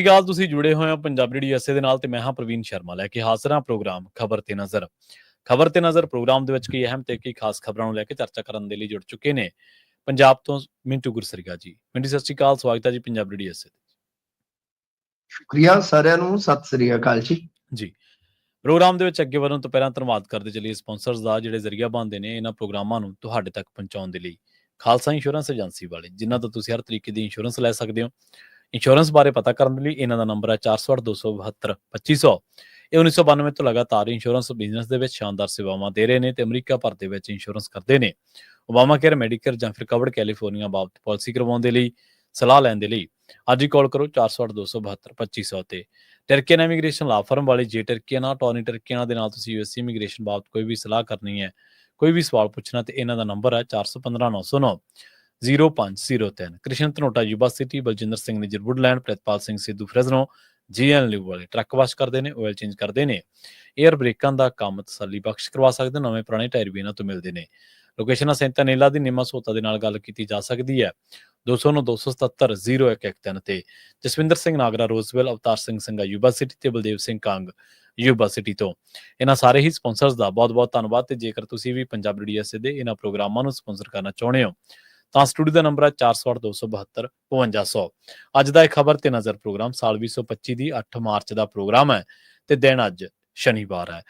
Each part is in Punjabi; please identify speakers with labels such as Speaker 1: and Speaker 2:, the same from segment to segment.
Speaker 1: ਸ਼੍ਰੀ ਅਕਾਲ ਤੁਸੀਂ ਜੁੜੇ ਹੋਏ ਹੋ ਪੰਜਾਬ ਰੇਡੀਓ ਐਸੇ ਦੇ ਨਾਲ ਤੇ ਮੈਂ ਹਾਂ ਪ੍ਰਵੀਨ ਸ਼ਰਮਾ ਲੈ ਕੇ ਹਾਜ਼ਰ ਹਾਂ ਪ੍ਰੋਗਰਾਮ ਖਬਰ ਤੇ ਨਜ਼ਰ। ਖਬਰ ਤੇ ਨਜ਼ਰ ਪ੍ਰੋਗਰਾਮ ਦੇ ਵਿੱਚ ਕਈ ਅਹਿਮ ਤੇ ਕਈ ਖਾਸ ਖਬਰਾਂ ਨੂੰ ਲੈ ਕੇ ਚਰਚਾ ਕਰਨ ਦੇ ਲਈ ਜੁੜ ਚੁੱਕੇ ਨੇ ਪੰਜਾਬ ਤੋਂ ਮਿੰਟੂ ਗੁਰਸਰੀਗਾ ਜੀ। ਮਿੰਟੂ ਸਤਿ ਸ਼੍ਰੀ ਅਕਾਲ ਸਵਾਗਤ ਹੈ ਜੀ ਪੰਜਾਬ ਰੇਡੀਓ ਐਸੇ
Speaker 2: ਸ਼ੁਕਰੀਆ ਸਾਰਿਆਂ ਨੂੰ ਸਤਿ ਸ੍ਰੀ ਅਕਾਲ ਜੀ।
Speaker 1: ਜੀ। ਪ੍ਰੋਗਰਾਮ ਦੇ ਵਿੱਚ ਅੱਗੇ ਵਧਣ ਤੋਂ ਪਹਿਲਾਂ ਧੰਨਵਾਦ ਕਰਦੇ ਚੱਲੀਏ ਸਪਾਂਸਰਸ ਦਾ ਜਿਹੜੇ ਜ਼ਰੀਆ ਬਣਦੇ ਨੇ ਇਹਨਾਂ ਪ੍ਰੋਗਰਾਮਾਂ ਨੂੰ ਤੁਹਾਡੇ ਤੱਕ ਪਹੁੰਚਾਉਣ ਦੇ ਲਈ। ਖਾਲਸਾ ਇੰਸ਼ੋਰੈਂਸ ਏਜੰਸੀ ਵਾਲੇ ਜਿਨ੍ਹਾਂ ਤੋਂ ਤੁਸੀਂ ਹਰ ਤਰੀਕੇ ਦੀ ਇੰਸ਼ੋਰੈਂਸ ਲੈ ਸਕਦੇ ਹੋ। ਇੰਸ਼ੋਰੈਂਸ ਬਾਰੇ ਪਤਾ ਕਰਨ ਦੇ ਲਈ ਇਹਨਾਂ ਦਾ ਨੰਬਰ ਹੈ 4827272500 ਇਹ 1992 ਤੋਂ ਲਗਾਤਾਰ ਇੰਸ਼ੋਰੈਂਸ ਬਿਜ਼ਨਸ ਦੇ ਵਿੱਚ ਸ਼ਾਨਦਾਰ ਸੇਵਾਵਾਂ ਦੇ ਰਹੇ ਨੇ ਤੇ ਅਮਰੀਕਾ ਭਰ ਦੇ ਵਿੱਚ ਇੰਸ਼ੋਰੈਂਸ ਕਰਦੇ ਨੇ। ਓਬਾਮਾ ਕੇਅਰ ਮੈਡੀਕਲ ਜਾਂ ਫਿਰ ਕਵਰਡ ਕੈਲੀਫੋਰਨੀਆ ਬਾਬਤ ਪਾਲਿਸੀ ਕਰਵਾਉਣ ਦੇ ਲਈ, ਸਲਾਹ ਲੈਣ ਦੇ ਲਈ ਅੱਜ ਹੀ ਕਾਲ ਕਰੋ 4827272500 ਤੇ। ਟਰਕੀਅਨ ਇਮੀਗ੍ਰੇਸ਼ਨ ਲਾ ਫਰਮ ਵਾਲੇ ਜੇ ਟਰਕੀਅਨ ਆ ਟੌਨੀ ਟਰਕੀਅਨ ਦੇ ਨਾਲ ਤੁਸੀਂ ਯੂਐਸ ਇਮੀਗ੍ਰੇਸ਼ਨ ਬਾਬਤ ਕੋਈ ਵੀ ਸਲਾਹ ਕਰਨੀ ਹੈ, ਕੋਈ ਵੀ ਸਵਾਲ ਪੁੱਛਣਾ ਤੇ ਇਹਨਾਂ ਦਾ ਨੰਬਰ ਹੈ 415909 0503 Krishan Dhanota Yuba City Baljinder Singh Nijjar Woodland, Pritpal Singh Sidhu Fresno, GN live ਵਾਲੇ ਟਰੱਕ ਵਾਸ਼ ਕਰਦੇ ਨੇ ਆਇਲ ਚੇਂਜ ਕਰਦੇ ਨੇ। 에ਅਰ ਬ੍ਰੇਕਾਂ ਦਾ ਕੰਮ ਤਸੱਲੀ ਬਖਸ਼ ਕਰਵਾ ਸਕਦੇ ਨਵੇਂ ਪੁਰਾਣੇ ਟਾਇਰ ਵੀ ਇਹਨਾਂ ਤੋਂ ਮਿਲਦੇ ਨੇ। ਲੋਕੇਸ਼ਨ ਸੈਂਤਾ ਨੇਲਾ ਦੀ, ਨਿਮਾ ਸੋਤਾ ਦੇ ਨਾਲ ਗੱਲ ਕੀਤੀ ਜਾ ਸਕਦੀ ਹੈ। 209 277 0113 ਤੇ ਜਸਵਿੰਦਰ ਸਿੰਘ ਨਾਗਰਾ, ਰੋਜ਼ਵੈਲ, ਅਵਤਾਰ ਸਿੰਘ ਸਿੰਘਾ ਯੂਬਾ ਸਿਟੀ ਤੇ ਬਲਦੇਵ ਸਿੰਘ ਕੰਗ ਯੂਬਾ ਸਿਟੀ ਤੋਂ। ਇਹਨਾਂ ਸਾਰੇ ਹੀ ਸਪਾਂਸਰਸ ਦਾ ਬਹੁਤ-ਬਹੁਤ ਧੰਨਵਾਦ ਤੇ ਜੇਕਰ ਤੁਸੀਂ ਵੀ ਪੰਜਾਬ ਰੇਡੀਓ ਦੇ ਇਹਨਾਂ ਪ੍ਰੋਗਰਾਮਾਂ ਨੂੰ ਸਪਾਂਸਰ ਕਰਨਾ ਚਾਹੁੰਦੇ ਹੋ ਤਾਂ ਸਟੂਡੀਓ ਦਾ ਨੰਬਰ ਹੈ 4827 5500 ਅੱਜ ਦਾ ਇਹ ਖਬਰ ਤੇ ਨਜ਼ਰ ਪ੍ਰੋਗਰਾਮ, ਸਾਲ 2025 ਦੀ 8 ਮਾਰਚ ਦਾ ਪ੍ਰੋਗਰਾਮ ਹੈ ਤੇ ਦਿਨ ਅੱਜ ਸ਼ਨੀਵਾਰ ਹੈ।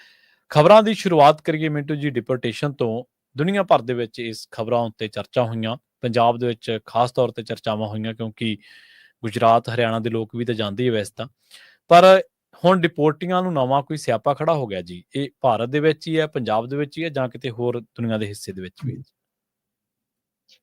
Speaker 1: ਖਬਰਾਂ ਦੀ ਸ਼ੁਰੂਆਤ ਕਰੀਏ ਮਿੰਟੂ ਜੀ ਡਿਪੋਰਟੇਸ਼ਨ ਤੋਂ। ਦੁਨੀਆ ਭਰ ਦੇ ਵਿੱਚ ਇਸ ਖਬਰਾਂ ਉੱਤੇ ਚਰਚਾ ਹੋਈਆਂ। ਪੰਜਾਬ ਦੇ ਵਿੱਚ ਖਾਸ ਤੌਰ ਤੇ ਚਰਚਾਵਾਂ ਹੋਈਆਂ ਕਿਉਂਕਿ ਗੁਜਰਾਤ, ਹਰਿਆਣਾ ਦੇ ਲੋਕ ਵੀ ਤਾਂ ਜਾਂਦੇ ਹੀ ਵੈਸੇ ਤਾਂ। ਪਰ ਹੁਣ ਡਿਪੋਰਟੀਆਂ ਨੂੰ ਨਵਾਂ ਕੋਈ ਸਿਆਪਾ ਖੜਾ ਹੋ ਗਿਆ ਜੀ। ਇਹ ਭਾਰਤ ਦੇ ਵਿੱਚ ਹੀ ਹੈ, ਪੰਜਾਬ ਦੇ ਵਿੱਚ ਹੀ ਹੈ ਜਾਂ ਕਿਤੇ ਹੋਰ ਦੁਨੀਆ ਦੇ ਹਿੱਸੇ ਦੇ ਵਿੱਚ ਵੀ ਹੈ?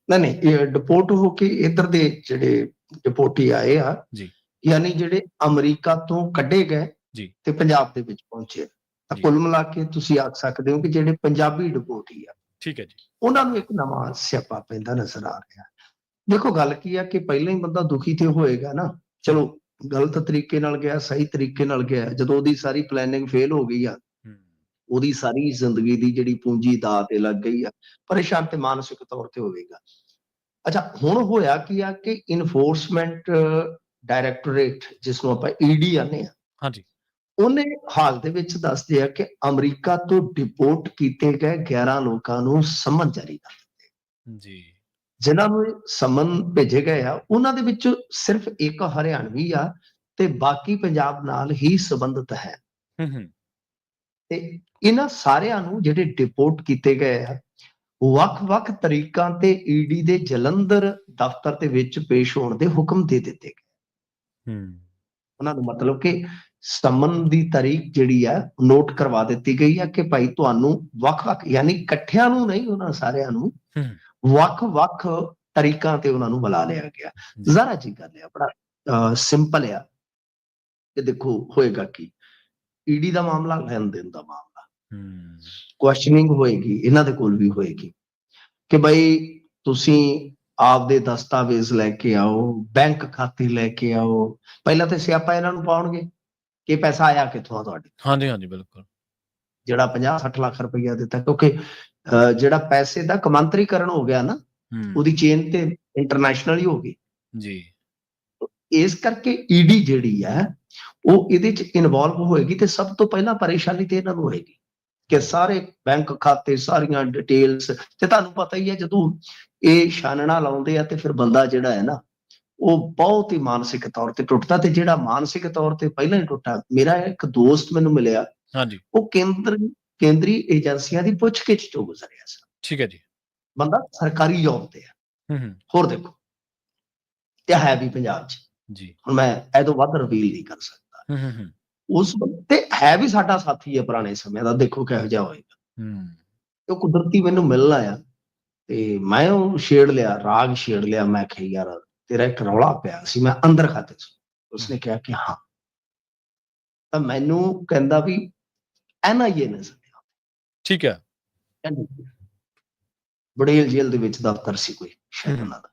Speaker 2: ਨਹੀਂ ਨਹੀਂ ਇਹ ਡਿਪੋਰਟ ਹੋ ਕੇ ਇਧਰ ਦੇ ਜਿਹੜੇ ਡਿਪੋਰਟੀ ਆਏ ਆ
Speaker 1: ਜੀ।
Speaker 2: ਯਾਨੀ ਜਿਹੜੇ ਅਮਰੀਕਾ ਤੋਂ ਕੱਢੇ ਗਏ
Speaker 1: ਜੀ।
Speaker 2: ਤੇ ਪੰਜਾਬ ਦੇ ਵਿੱਚ ਪਹੁੰਚੇ ਤਾਂ। ਕੁੱਲ ਮਿਲਾ ਕੇ ਤੁਸੀਂ ਆਖ ਸਕਦੇ ਹੋ ਕਿ ਜਿਹੜੇ ਪੰਜਾਬੀ ਡਿਪੋਰਟੀ ਆ
Speaker 1: ਠੀਕ ਹੈ ਜੀ
Speaker 2: ਉਹਨਾਂ ਨੂੰ ਇੱਕ ਨਵਾਂ ਸਿਆਪਾ ਪੈਂਦਾ ਨਜ਼ਰ ਆ ਰਿਹਾ ਦੇਖੋ ਗੱਲ ਕੀ ਆ ਕਿ ਪਹਿਲਾਂ ਹੀ ਬੰਦਾ ਦੁਖੀ ਤੇ ਹੋਏਗਾ ਨਾ ਚਲੋ ਗਲਤ ਤਰੀਕੇ ਨਾਲ ਗਿਆ ਸਹੀ ਤਰੀਕੇ ਨਾਲ ਗਿਆ ਜਦੋਂ ਉਹਦੀ ਸਾਰੀ ਪਲੈਨਿੰਗ ਫੇਲ ਹੋ ਗਈ ਆ ਉਹਦੀ ਸਾਰੀ ਜ਼ਿੰਦਗੀ ਦੀ ਜਿਹੜੀ ਪੂੰਜੀ ਦਾ ਤੇ ਲੱਗ ਗਈ ਆ ਪਰੇਸ਼ਾਨ ਤੇ ਮਾਨਸਿਕ ਤੌਰ ਤੇ ਹੋਵੇਗਾ। ਅੱਛਾ ਹੁਣ ਹੋਇਆ ਕੀ ਆ ਕਿ ਇਨਫੋਰਸਮੈਂਟ ਡਾਇਰੈਕਟੋਰੇਟ ਜਿਸ ਨੂੰ ਆਪਾਂ ਈਡੀ ਆਨੇ ਆ
Speaker 1: ਹਾਂਜੀ।
Speaker 2: ਉਹਨੇ ਹਾਲ ਦੇ ਵਿੱਚ ਦੱਸਦੇ ਆ ਕਿ ਅਮਰੀਕਾ ਤੋਂ ਡਿਪੋਰਟ ਕੀਤੇ ਗਏ 11 ਲੋਕਾਂ ਨੂੰ ਸੰਮਨ ਜਾਰੀ ਕਰ
Speaker 1: ਜੀ।
Speaker 2: ਜਿਨ੍ਹਾਂ ਨੂੰ ਸੰਮਨ ਭੇਜੇ ਗਏ ਆ ਉਹਨਾਂ ਦੇ ਵਿੱਚ ਸਿਰਫ ਇੱਕ ਹਰਿਆਣਵੀ ਆ ਤੇ ਬਾਕੀ ਪੰਜਾਬ ਨਾਲ ਹੀ ਸੰਬੰਧਿਤ ਹੈ।
Speaker 1: ਹੂੰ ਹੂੰ।
Speaker 2: ਤੇ ਇਹਨਾਂ ਸਾਰਿਆਂ ਨੂੰ ਜਿਹੜੇ ਡਿਪੋਰਟ ਕੀਤੇ ਗਏ ਆ ਵੱਖ-ਵੱਖ ਤਰੀਕਾਂ ਤੇ ਈਡੀ ਦੇ ਜਲੰਧਰ ਦਫ਼ਤਰ ਦੇ ਵਿੱਚ ਪੇਸ਼ ਹੋਣ ਦੇ ਹੁਕਮ ਦੇ ਦਿੱਤੇ ਗਏ।
Speaker 1: ਹੂੰ।
Speaker 2: ਉਹਨਾਂ ਨੂੰ ਮਤਲਬ ਕਿ ਸੰਮਨ ਦੀ ਤਾਰੀਖ ਜਿਹੜੀ ਆ ਨੋਟ ਕਰਵਾ ਦਿੱਤੀ ਗਈ ਆ ਕਿ ਭਾਈ ਤੁਹਾਨੂੰ ਵੱਖ-ਵੱਖ ਯਾਨੀ ਇਕੱਠਿਆਂ ਨੂੰ ਨਹੀਂ ਉਹਨਾਂ ਸਾਰਿਆਂ ਨੂੰ
Speaker 1: ਹੂੰ।
Speaker 2: ਵੱਖ-ਵੱਖ ਤਰੀਕਾਂ ਤੇ ਉਹਨਾਂ ਨੂੰ ਬੁਲਾ ਲਿਆ ਗਿਆ। ਜ਼ਰਾ ਜੀ ਗੱਲ ਆ ਬੜਾ ਸਿੰਪਲ ਆ। ਇਹ ਦੇਖੋ ਹੋਏਗਾ ਕੀ। ਈਡੀ ਦਾ ਮਾਮਲਾ ਲੈਣ ਦੇਣ ਦਾ ਮਾਮਲਾ।
Speaker 1: ਹੂੰ।
Speaker 2: ਕੁਐਸਚਨਿੰਗ ਹੋਏਗੀ ਇਹਨਾਂ ਦੇ ਕੋਲ ਵੀ ਹੋਏਗੀ ਕਿ ਭਾਈ ਤੁਸੀਂ ਆਪਦੇ ਦਸਤਾਵੇਜ਼ ਲੈ ਕੇ ਆਓ ਬੈਂਕ ਖਾਤੇ ਲੈ ਕੇ ਆਓ। ਪਹਿਲਾਂ ਤੇ ਸਿਆਪਾ ਇਹਨਾਂ ਨੂੰ ਪਾਉਣਗੇ ਕਿ ਪੈਸਾ ਆਇਆ ਕਿੱਥੋਂ ਆ ਤੁਹਾਡੇ?
Speaker 1: ਹਾਂਜੀ ਹਾਂਜੀ ਬਿਲਕੁਲ।
Speaker 2: ਜਿਹੜਾ 50 60 ਲੱਖ ਰੁਪਈਆ ਦਿੱਤਾ ਕਿਉਂਕਿ ਜਿਹੜਾ ਪੈਸੇ ਦਾ ਕਮਾਂਤਰੀਕਰਨ ਹੋ ਗਿਆ ਨਾ ਉਹਦੀ ਚੇਨ ਤੇ ਇੰਟਰਨੈਸ਼ਨਲ ਹੀ ਹੋ ਗਈ।
Speaker 1: ਜੀ।
Speaker 2: ਇਸ ਕਰਕੇ ਈਡੀ ਜਿਹੜੀ ਹੈ ਉਹ ਇਹਦੇ ਚ ਇਨਵੋਲਵ ਹੋਏਗੀ ਤੇ ਸਭ ਤੋਂ ਪਹਿਲਾਂ ਪਰੇਸ਼ਾਨੀ ਤੇ ਇਹਨਾਂ ਨੂੰ ਹੋਏਗੀ ਕਿ ਸਾਰੇ ਬੈਂਕ ਖਾਤੇ ਸਾਰੀਆਂ ਡਿਟੇਲਸ ਤੇ ਤੁਹਾਨੂੰ ਪਤਾ ਹੀ ਹੈ ਜਦੋਂ ਇਹ ਛਾਨਣਾ ਲਾਉਂਦੇ ਆ ਤੇ ਫਿਰ ਬੰਦਾ ਜਿਹੜਾ ਹੈ ਨਾ ਉਹ ਬਹੁਤ ਹੀ ਮਾਨਸਿਕ ਤੌਰ ਤੇ ਟੁੱਟਦਾ ਤੇ ਜਿਹੜਾ ਮਾਨਸਿਕ ਤੌਰ ਤੇ ਪਹਿਲਾਂ ਹੀ ਟੁੱਟਾ ਮੇਰਾ ਇੱਕ ਦੋਸਤ ਮੈਨੂੰ ਮਿਲਿਆ।
Speaker 1: ਹਾਂਜੀ।
Speaker 2: ਉਹ ਕੇਂਦਰ ਕੇਂਦਰੀ ਏਜੰਸੀਆਂ ਦੀ ਪੁੱਛਗਿੱਛ ਚੋਂ ਗੁਜ਼ਰਿਆ ਸੀ।
Speaker 1: ਠੀਕ ਹੈ ਜੀ।
Speaker 2: ਬੰਦਾ ਸਰਕਾਰੀ ਜੌਬ ਤੇ ਆ।
Speaker 1: ਹੂੰ ਹੂੰ।
Speaker 2: ਹੋਰ ਦੇਖੋ ਤੇ ਹੈ ਵੀ ਪੰਜਾਬ 'ਚ।
Speaker 1: ਜੀ।
Speaker 2: ਹੁਣ ਮੈਂ ਇਹ ਤੋਂ ਵੱਧ ਰਿਵੀਲ ਨਹੀਂ ਕਰ ਸਕਦਾ।
Speaker 1: ਹੂੰ ਹੂੰ ਹੂੰ
Speaker 2: ਉਸ ਤੇ ਹੈ ਵੀ ਸਾਡਾ ਸਾਥੀ ਹੈ ਪੁਰਾਣੇ ਸਮੇਂ ਦਾ ਦੇਖੋ ਕਿਹੋ ਜਿਹਾ ਹੋਏਗਾ। ਉਹ ਕੁਦਰਤੀ ਮੈਨੂੰ ਮਿਲਣ ਆਇਆ ਤੇ ਮੈਂ ਉਹ ਛੇੜ ਲਿਆ ਰਾਗ ਛੇੜ ਲਿਆ ਮੈਂ ਕਿਹਾ ਯਾਰ ਤੇਰਾ ਇੱਕ ਰੌਲਾ ਪਿਆ ਸੀ ਮੈਂ ਅੰਦਰ ਖਾਤੇ ਸੀ। ਉਸਨੇ ਕਿਹਾ ਕਿ ਹਾਂ। ਤਾਂ ਮੈਨੂੰ ਕਹਿੰਦਾ ਵੀ ਐਨਆਈਏ ਨੇ ਸੱਦਿਆ
Speaker 1: ਠੀਕ ਹੈ।
Speaker 2: ਬੜੇਲ ਜੇਲ੍ਹ ਦੇ ਵਿੱਚ ਦਫ਼ਤਰ ਸੀ ਕੋਈ ਸ਼ਾਇਦ। ਉਹਨਾਂ ਦਾ।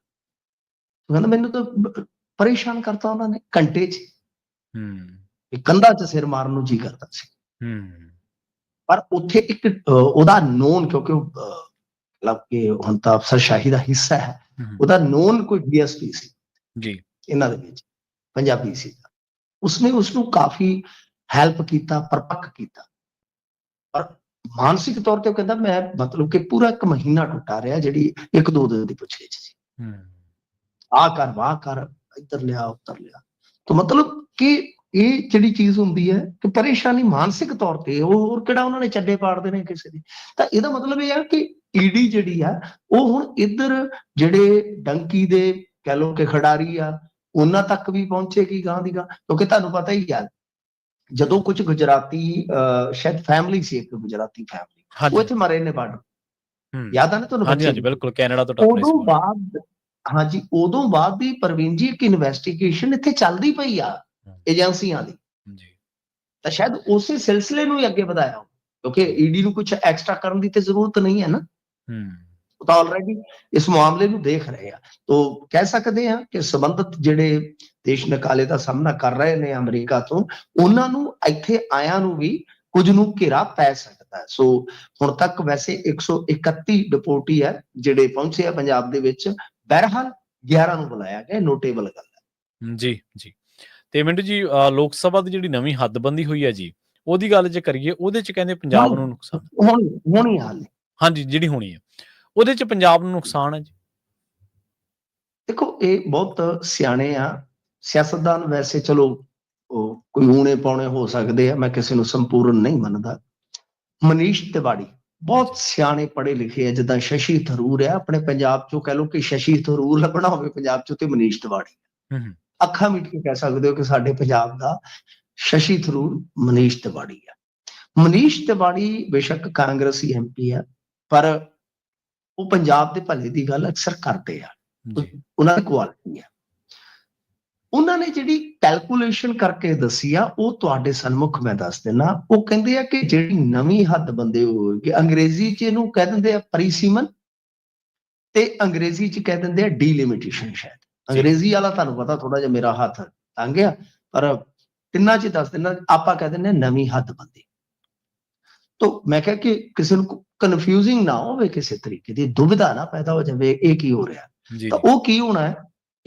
Speaker 2: ਕਹਿੰਦਾ ਮੈਨੂੰ ਤਾਂ ਪਰੇਸ਼ਾਨ ਕਰਤਾ ਉਹਨਾਂ ਨੇ ਘੰਟੇ 'ਚ।
Speaker 1: ਹੂੰ।
Speaker 2: ਵੀ ਕੰਧਾਂ 'ਚ ਸਿਰ ਮਾਰਨ ਨੂੰ ਜੀ ਕਰਦਾ ਸੀ।
Speaker 1: ਹੂੰ।
Speaker 2: ਪਰ ਉੱਥੇ ਇੱਕ ਉਹਦਾ ਨੋਨ ਕਿਉਂਕਿ ਉਹ ਮਤਲਬ ਕਿ ਹੁਣ ਤਾਂ ਅਫਸਰਸ਼ਾਹੀ ਦਾ ਹਿੱਸਾ ਹੈ ਉਹਦਾ ਨੋਨ ਕੋਈ ਡੀਐਸਪੀ ਸੀ।
Speaker 1: ਜੀ।
Speaker 2: ਇਹਨਾਂ ਦੇ ਵਿੱਚ ਪੰਜਾਬੀ ਸੀ। ਉਸਨੇ ਉਸ ਨੂੰ ਕਾਫੀ ਹੈਲਪ ਕੀਤਾ ਪਰਪੱਕ ਕੀਤਾ। ਪਰ ਮਾਨਸਿਕ ਤੌਰ ਤੇ ਉਹ ਕਹਿੰਦਾ ਮੈਂ ਮਤਲਬ ਕਿ ਪੂਰਾ ਇੱਕ ਮਹੀਨਾ ਟੁੱਟਾ ਰਿਹਾ ਜਿਹੜੀ ਇੱਕ ਦੋ ਦਿਨ ਦੀ ਪੁੱਛਗਿੱਛ ਸੀ।
Speaker 1: ਹੂੰ।
Speaker 2: ਆ ਕਰ ਵਾਹ ਕਰ ਇੱਧਰ ਲਿਆ ਉੱਧਰ ਲਿਆ। ਤਾਂ ਮਤਲਬ ਕਿ ਇਹ ਜਿਹੜੀ ਚੀਜ਼ ਹੁੰਦੀ ਹੈ ਕਿ ਪਰੇਸ਼ਾਨੀ ਮਾਨਸਿਕ ਤੌਰ ਤੇ ਉਹ ਹੋਰ ਕਿਹੜਾ ਉਹਨਾਂ ਨੇ ਚੱਡੇ ਪਾੜਦੇ ਨੇ ਕਿਸੇ ਦੇ? ਤਾਂ ਇਹਦਾ ਮਤਲਬ ਇਹ ਹੈ ਕਿ ਈਡੀ ਜਿਹੜੀ ਆ ਉਹ ਹੁਣ ਇੱਧਰ ਜਿਹੜੇ ਡੰਕੀ ਦੇ ਕਹਿ ਲੋ ਕਿ ਖਿਡਾਰੀ ਆ ਉਹਨਾਂ ਤੱਕ ਵੀ ਪਹੁੰਚੇਗੀ ਗਾਂ ਦੀ ਗਾਂ ਕਿਉਂਕਿ ਤੁਹਾਨੂੰ ਪਤਾ ਹੀ ਆ ਜਦੋਂ ਕੁਝ ਗੁਜਰਾਤੀ ਸ਼ਾਇਦ ਫੈਮਿਲੀ ਸੀ ਇੱਕ ਗੁਜਰਾਤੀ ਫੈਮਿਲੀ ਉਹ ਇੱਥੇ ਮਰੇ ਨੇ ਬਾਰਡਰ
Speaker 1: ਹੂੰ।
Speaker 2: ਯਾਦ ਆ ਨਾ ਤੁਹਾਨੂੰ
Speaker 1: ਹਾਂਜੀ ਹਾਂਜੀ ਬਿਲਕੁਲ ਕੈਨੇਡਾ ਤੋਂ ਟੱਪ ਰਹੇ
Speaker 2: ਉਦੋਂ ਬਾਅਦ ਹਾਂਜੀ ਉਦੋਂ ਬਾਅਦ ਦੀ ਪ੍ਰਵੀਨ ਜੀ ਇੱਕ ਇਨਵੈਸਟੀਗੇਸ਼ਨ ਇੱਥੇ ਚੱਲਦੀ ਪਈ ਆ। ਏਜੰਸੀਆਂ ਦੀ।
Speaker 1: ਜੀ।
Speaker 2: ਤਾਂ ਸ਼ਾਇਦ ਉਸੇ ਸਿਲਸਿਲੇ ਨੂੰ ਹੀ ਅੱਗੇ ਵਧਾਇਆ। ਕਿਉਂਕਿ ਈਡੀ ਨੂੰ ਕੁਝ ਐਕਸਟਰਾ ਕਰਨ ਦੀ ਤੇ ਜ਼ਰੂਰਤ ਨਹੀਂ ਹੈ ਨਾ।
Speaker 1: ਹੂੰ।
Speaker 2: ਉਹ ਤਾਂ ਆਲਰੇਡੀ ਇਸ ਮਾਮਲੇ ਨੂੰ ਦੇਖ ਰਹੇ ਆ। ਤੋਂ ਕਹਿ ਸਕਦੇ ਆ ਕਿ ਸੰਬੰਧਿਤ ਜਿਹੜੇ ਦੇਸ਼ ਨਿਕਾਲੇ ਦਾ ਸਾਹਮਣਾ ਕਰ ਰਹੇ ਨੇ ਅਮਰੀਕਾ ਤੋਂ ਉਹਨਾਂ ਨੂੰ ਇੱਥੇ ਆਇਆਂ ਨੂੰ ਵੀ ਕੁਝ ਨੂੰ ਘੇਰਾ ਪੈ ਸਕਦਾ ਹੈ। ਸੋ ਹੁਣ ਤੱਕ ਵੈਸੇ 131 ਡਿਪੋਰਟੀ ਹੈ ਜਿਹੜੇ ਪਹੁੰਚੇ ਆ ਪੰਜਾਬ ਦੇ ਵਿੱਚ ਬਹਰਹਾਲ 11 ਨੂੰ ਬੁਲਾਇਆ ਗਿਆ ਨੋਟੇਬਲ ਗੱਲ ਹੈ।
Speaker 1: ਜੀ ਜੀ। ਤੇ ਮਿੰਟੂ ਜੀ ਲੋਕ ਸਭਾ ਦੀ ਜਿਹੜੀ ਨਵੀਂ ਹੱਦਬੰਦੀ ਹੋਈ ਹੈ ਜੀ ਉਹਦੀ ਗੱਲ ਜੇ ਕਰੀਏ ਉਹਦੇ ਚ ਕਹਿੰਦੇ ਪੰਜਾਬ। ਨੂੰ ਨੁਕਸਾਨ।
Speaker 2: ਹੁਣ ਹੁਣ ਹਾਲ
Speaker 1: ਹਾਂਜੀ ਜਿਹੜੀ ਹੋਣੀ ਹੈ। ਉਹਦੇ ਚ ਪੰਜਾਬ ਨੂੰ ਨੁਕਸਾਨ ਹੈ ਜੀ।
Speaker 2: ਦੇਖੋ ਇਹ ਬਹੁਤ ਸਿਆਣੇ ਆ। ਸਿਆਸਤਦਾਨ ਵੈਸੇ ਚਲੋ ਉਹ ਕੋਈ ਊਣੇ ਪਾਉਣੇ ਹੋ ਸਕਦੇ ਆ ਮੈਂ ਕਿਸੇ ਨੂੰ ਸੰਪੂਰਨ ਨਹੀਂ ਮੰਨਦਾ। ਮਨੀਸ਼ ਤਿਵਾੜੀ ਬਹੁਤ ਸਿਆਣੇ ਪੜ੍ਹੇ ਲਿਖੇ ਆ ਜਿੱਦਾਂ ਸ਼ਸ਼ੀ ਥਰੂਰ ਆ ਆਪਣੇ ਪੰਜਾਬ ਚੋਂ ਕਹਿ ਲਓ ਕਿ ਸ਼ਸ਼ੀ ਥਰੂਰ ਲੱਭਣਾ ਹੋਵੇ ਪੰਜਾਬ ਚੋਂ ਤੇ ਮਨੀਸ਼ ਤਿਵਾੜੀ।
Speaker 1: ਹੂੰ ਹੂੰ।
Speaker 2: ਅੱਖਾਂ ਮੀਟ ਕੇ ਕਹਿ ਸਕਦੇ ਹੋ ਕਿ ਸਾਡੇ ਪੰਜਾਬ ਦਾ ਸ਼ਸ਼ੀ ਥਰੂਰ ਮਨੀਸ਼ ਤਿਵਾੜੀ ਆ। ਮਨੀਸ਼ ਤਿਵਾੜੀ ਬੇਸ਼ੱਕ ਕਾਂਗਰਸੀ ਐਮਪੀ ਆ ਪਰ ਉਹ ਪੰਜਾਬ ਦੇ ਭਲੇ ਦੀ ਗੱਲ ਅਕਸਰ ਕਰਦੇ ਆ। ਉਹਨਾਂ ਦੀ ਕੁਆਲਿਟੀ ਆ। ਉਹਨਾਂ ਨੇ ਜਿਹੜੀ ਕੈਲਕੂਲੇਸ਼ਨ ਕਰਕੇ ਦੱਸੀ ਆ ਉਹ ਤੁਹਾਡੇ ਸਨਮੁਖ ਮੈਂ ਦੱਸ ਦਿੰਨਾ। ਉਹ ਕਹਿੰਦੇ ਆ ਕਿ ਜਿਹੜੀ ਨਵੀਂ ਹੱਦ ਬੰਦੇ ਹੋਏਗੀ ਅੰਗਰੇਜ਼ੀ 'ਚ ਇਹਨੂੰ ਕਹਿ ਦਿੰਦੇ ਆ ਪਰੀਸੀਮਨ ਤੇ ਅੰਗਰੇਜ਼ੀ 'ਚ ਕਹਿ ਦਿੰਦੇ ਆ ਡੀਲਿਮਿਟੇਸ਼ਨ ਸ਼ਾਇਦ। ਅੰਗਰੇਜ਼ੀ ਵਾਲਾ ਤੁਹਾਨੂੰ ਪਤਾ ਥੋੜਾ ਜਿਹਾ ਮੇਰਾ ਹੱਥ ਤੰਗ ਆ ਪਰ ਤਿੰਨਾਂ 'ਚ ਦੱਸ ਦਿੰਨਾ ਆਪਾਂ ਕਹਿ ਦਿੰਦੇ ਨਵੀਂ ਹੱਦ ਬੰਦੀ। ਤੋ ਮੈਂ ਕਿਹਾ ਕਿ ਕਿਸੇ ਨੂੰ ਕਨਫਿਊਜ਼ਿੰਗ ਨਾ ਹੋਵੇ ਕਿਸੇ ਤਰੀਕੇ ਦੀ ਦੁਬਿਧਾ ਨਾ ਪੈਦਾ ਹੋ ਜਾਵੇ ਇਹ ਕੀ ਹੋ ਰਿਹਾ? ਤਾਂ ਉਹ ਕੀ ਹੋਣਾ ਹੈ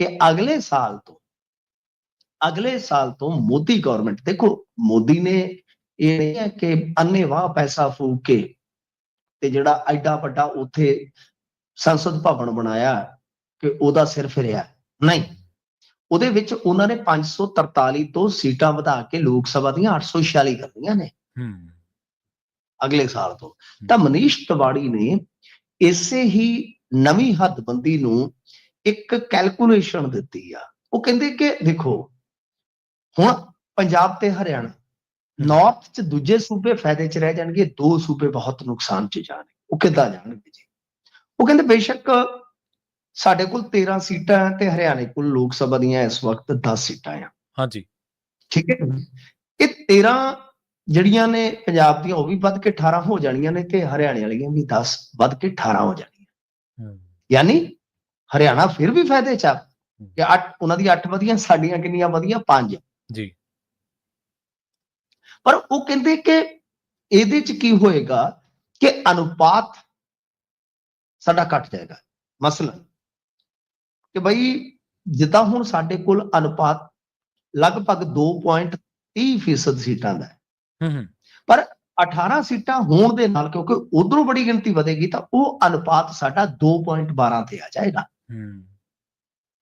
Speaker 2: ਕਿ ਅਗਲੇ ਸਾਲ ਤੋਂ ਅਗਲੇ ਸਾਲ ਤੋਂ ਮੋਦੀ ਗਵਰਨਮੈਂਟ ਦੇਖੋ ਮੋਦੀ ਨੇ ਇਹ ਨਹੀਂ ਹੈ ਕਿ ਅੰਨੇਵਾਹ ਪੈਸਾ ਫੂਕ ਕੇ ਤੇ ਜਿਹੜਾ ਐਡਾ ਵੱਡਾ ਉੱਥੇ ਸੰਸਦ ਭਵਨ ਬਣਾਇਆ ਕਿ ਉਹਦਾ ਸਿਰ ਫਿਰਿਆ ਨਹੀਂ। ਉਹਦੇ ਵਿੱਚ ਉਹਨਾਂ ਨੇ 543 ਤੋਂ ਸੀਟਾਂ ਵਧਾ ਕੇ ਲੋਕ ਸਭਾ ਦੀਆਂ 846 ਕਰਨੀਆਂ ਨੇ।
Speaker 1: ਹੂੰ।
Speaker 2: ਅਗਲੇ ਸਾਲ ਤੋਂ। ਤਾਂ ਮਨੀਸ਼ ਤਿਵਾੜੀ ਨੇ ਇਸੇ ਹੀ ਨਵੀਂ ਹੱਦਬੰਦੀ ਨੂੰ ਇੱਕ ਕੈਲਕੂਲੇਸ਼ਨ ਦਿੱਤੀ ਆ। ਉਹ ਕਹਿੰਦੇ ਕਿ ਦੇਖੋ ਹੁਣ ਪੰਜਾਬ ਤੇ ਹਰਿਆਣਾ ਨਾਰਥ ਚ ਦੂਜੇ ਸੂਬੇ ਫਾਇਦੇ ਚ ਰਹਿ ਜਾਣਗੇ ਦੋ ਸੂਬੇ ਬਹੁਤ ਨੁਕਸਾਨ ਚ ਜਾਣਗੇ। ਉਹ ਕਿੱਦਾਂ ਜਾਣਗੇ ਜੀ? ਉਹ ਕਹਿੰਦੇ ਬੇਸ਼ੱਕ ਸਾਡੇ ਕੋਲ 13 ਸੀਟਾਂ ਹੈ ਤੇ ਹਰਿਆਣੇ ਕੋਲ ਲੋਕ ਸਭਾ ਦੀਆਂ ਇਸ ਵਕਤ 10 ਸੀਟਾਂ ਆ।
Speaker 1: ਹਾਂਜੀ।
Speaker 2: ਠੀਕ ਹੈ ਇਹ 13 ਜਿਹੜੀਆਂ ਨੇ ਪੰਜਾਬ ਦੀਆਂ ਉਹ ਵੀ ਵੱਧ ਕੇ 18 ਹੋ ਜਾਣੀਆਂ ਨੇ ਤੇ ਹਰਿਆਣੇ ਵਾਲੀਆਂ ਵੀ 10 ਵੱਧ ਕੇ 18 ਹੋ ਜਾਣੀਆਂ।
Speaker 1: ਹੂੰ।
Speaker 2: ਯਾਨੀ ਹਰਿਆਣਾ ਫਿਰ ਵੀ ਫਾਇਦੇ ਚ ਆ ਕਿ 8 ਉਹਨਾਂ ਦੀ 8 ਵਧੀਆਂ ਸਾਡੀਆਂ ਕਿੰਨੀਆਂ ਵਧੀਆਂ? 5
Speaker 1: ਜੀ।
Speaker 2: ਪਰ ਉਹ ਕਹਿੰਦੇ ਕਿ ਇਹਦੇ ਚ ਕੀ ਹੋਏਗਾ ਕਿ ਅਨੁਪਾਤ ਸਾਡਾ ਘਟ ਜਾਏਗਾ। ਮਸਲਨ ਕਿ ਬਈ ਜਿੱਦਾਂ ਹੁਣ ਸਾਡੇ ਕੋਲ ਅਨੁਪਾਤ ਲਗਭਗ 2.30% ਫੀਸਦ ਸੀਟਾਂ ਦਾ ਹੈ। ਪਰ 18 ਸੀਟਾਂ ਹੋਣ ਦੇ ਨਾਲ ਕਿਉਂਕਿ ਉਧਰੋਂ ਬੜੀ ਗਿਣਤੀ ਵਧੇਗੀ ਤਾਂ ਉਹ ਅਨੁਪਾਤ ਸਾਡਾ 2.12 ਤੇ ਆ ਜਾਏਗਾ।
Speaker 1: ਹੂੰ।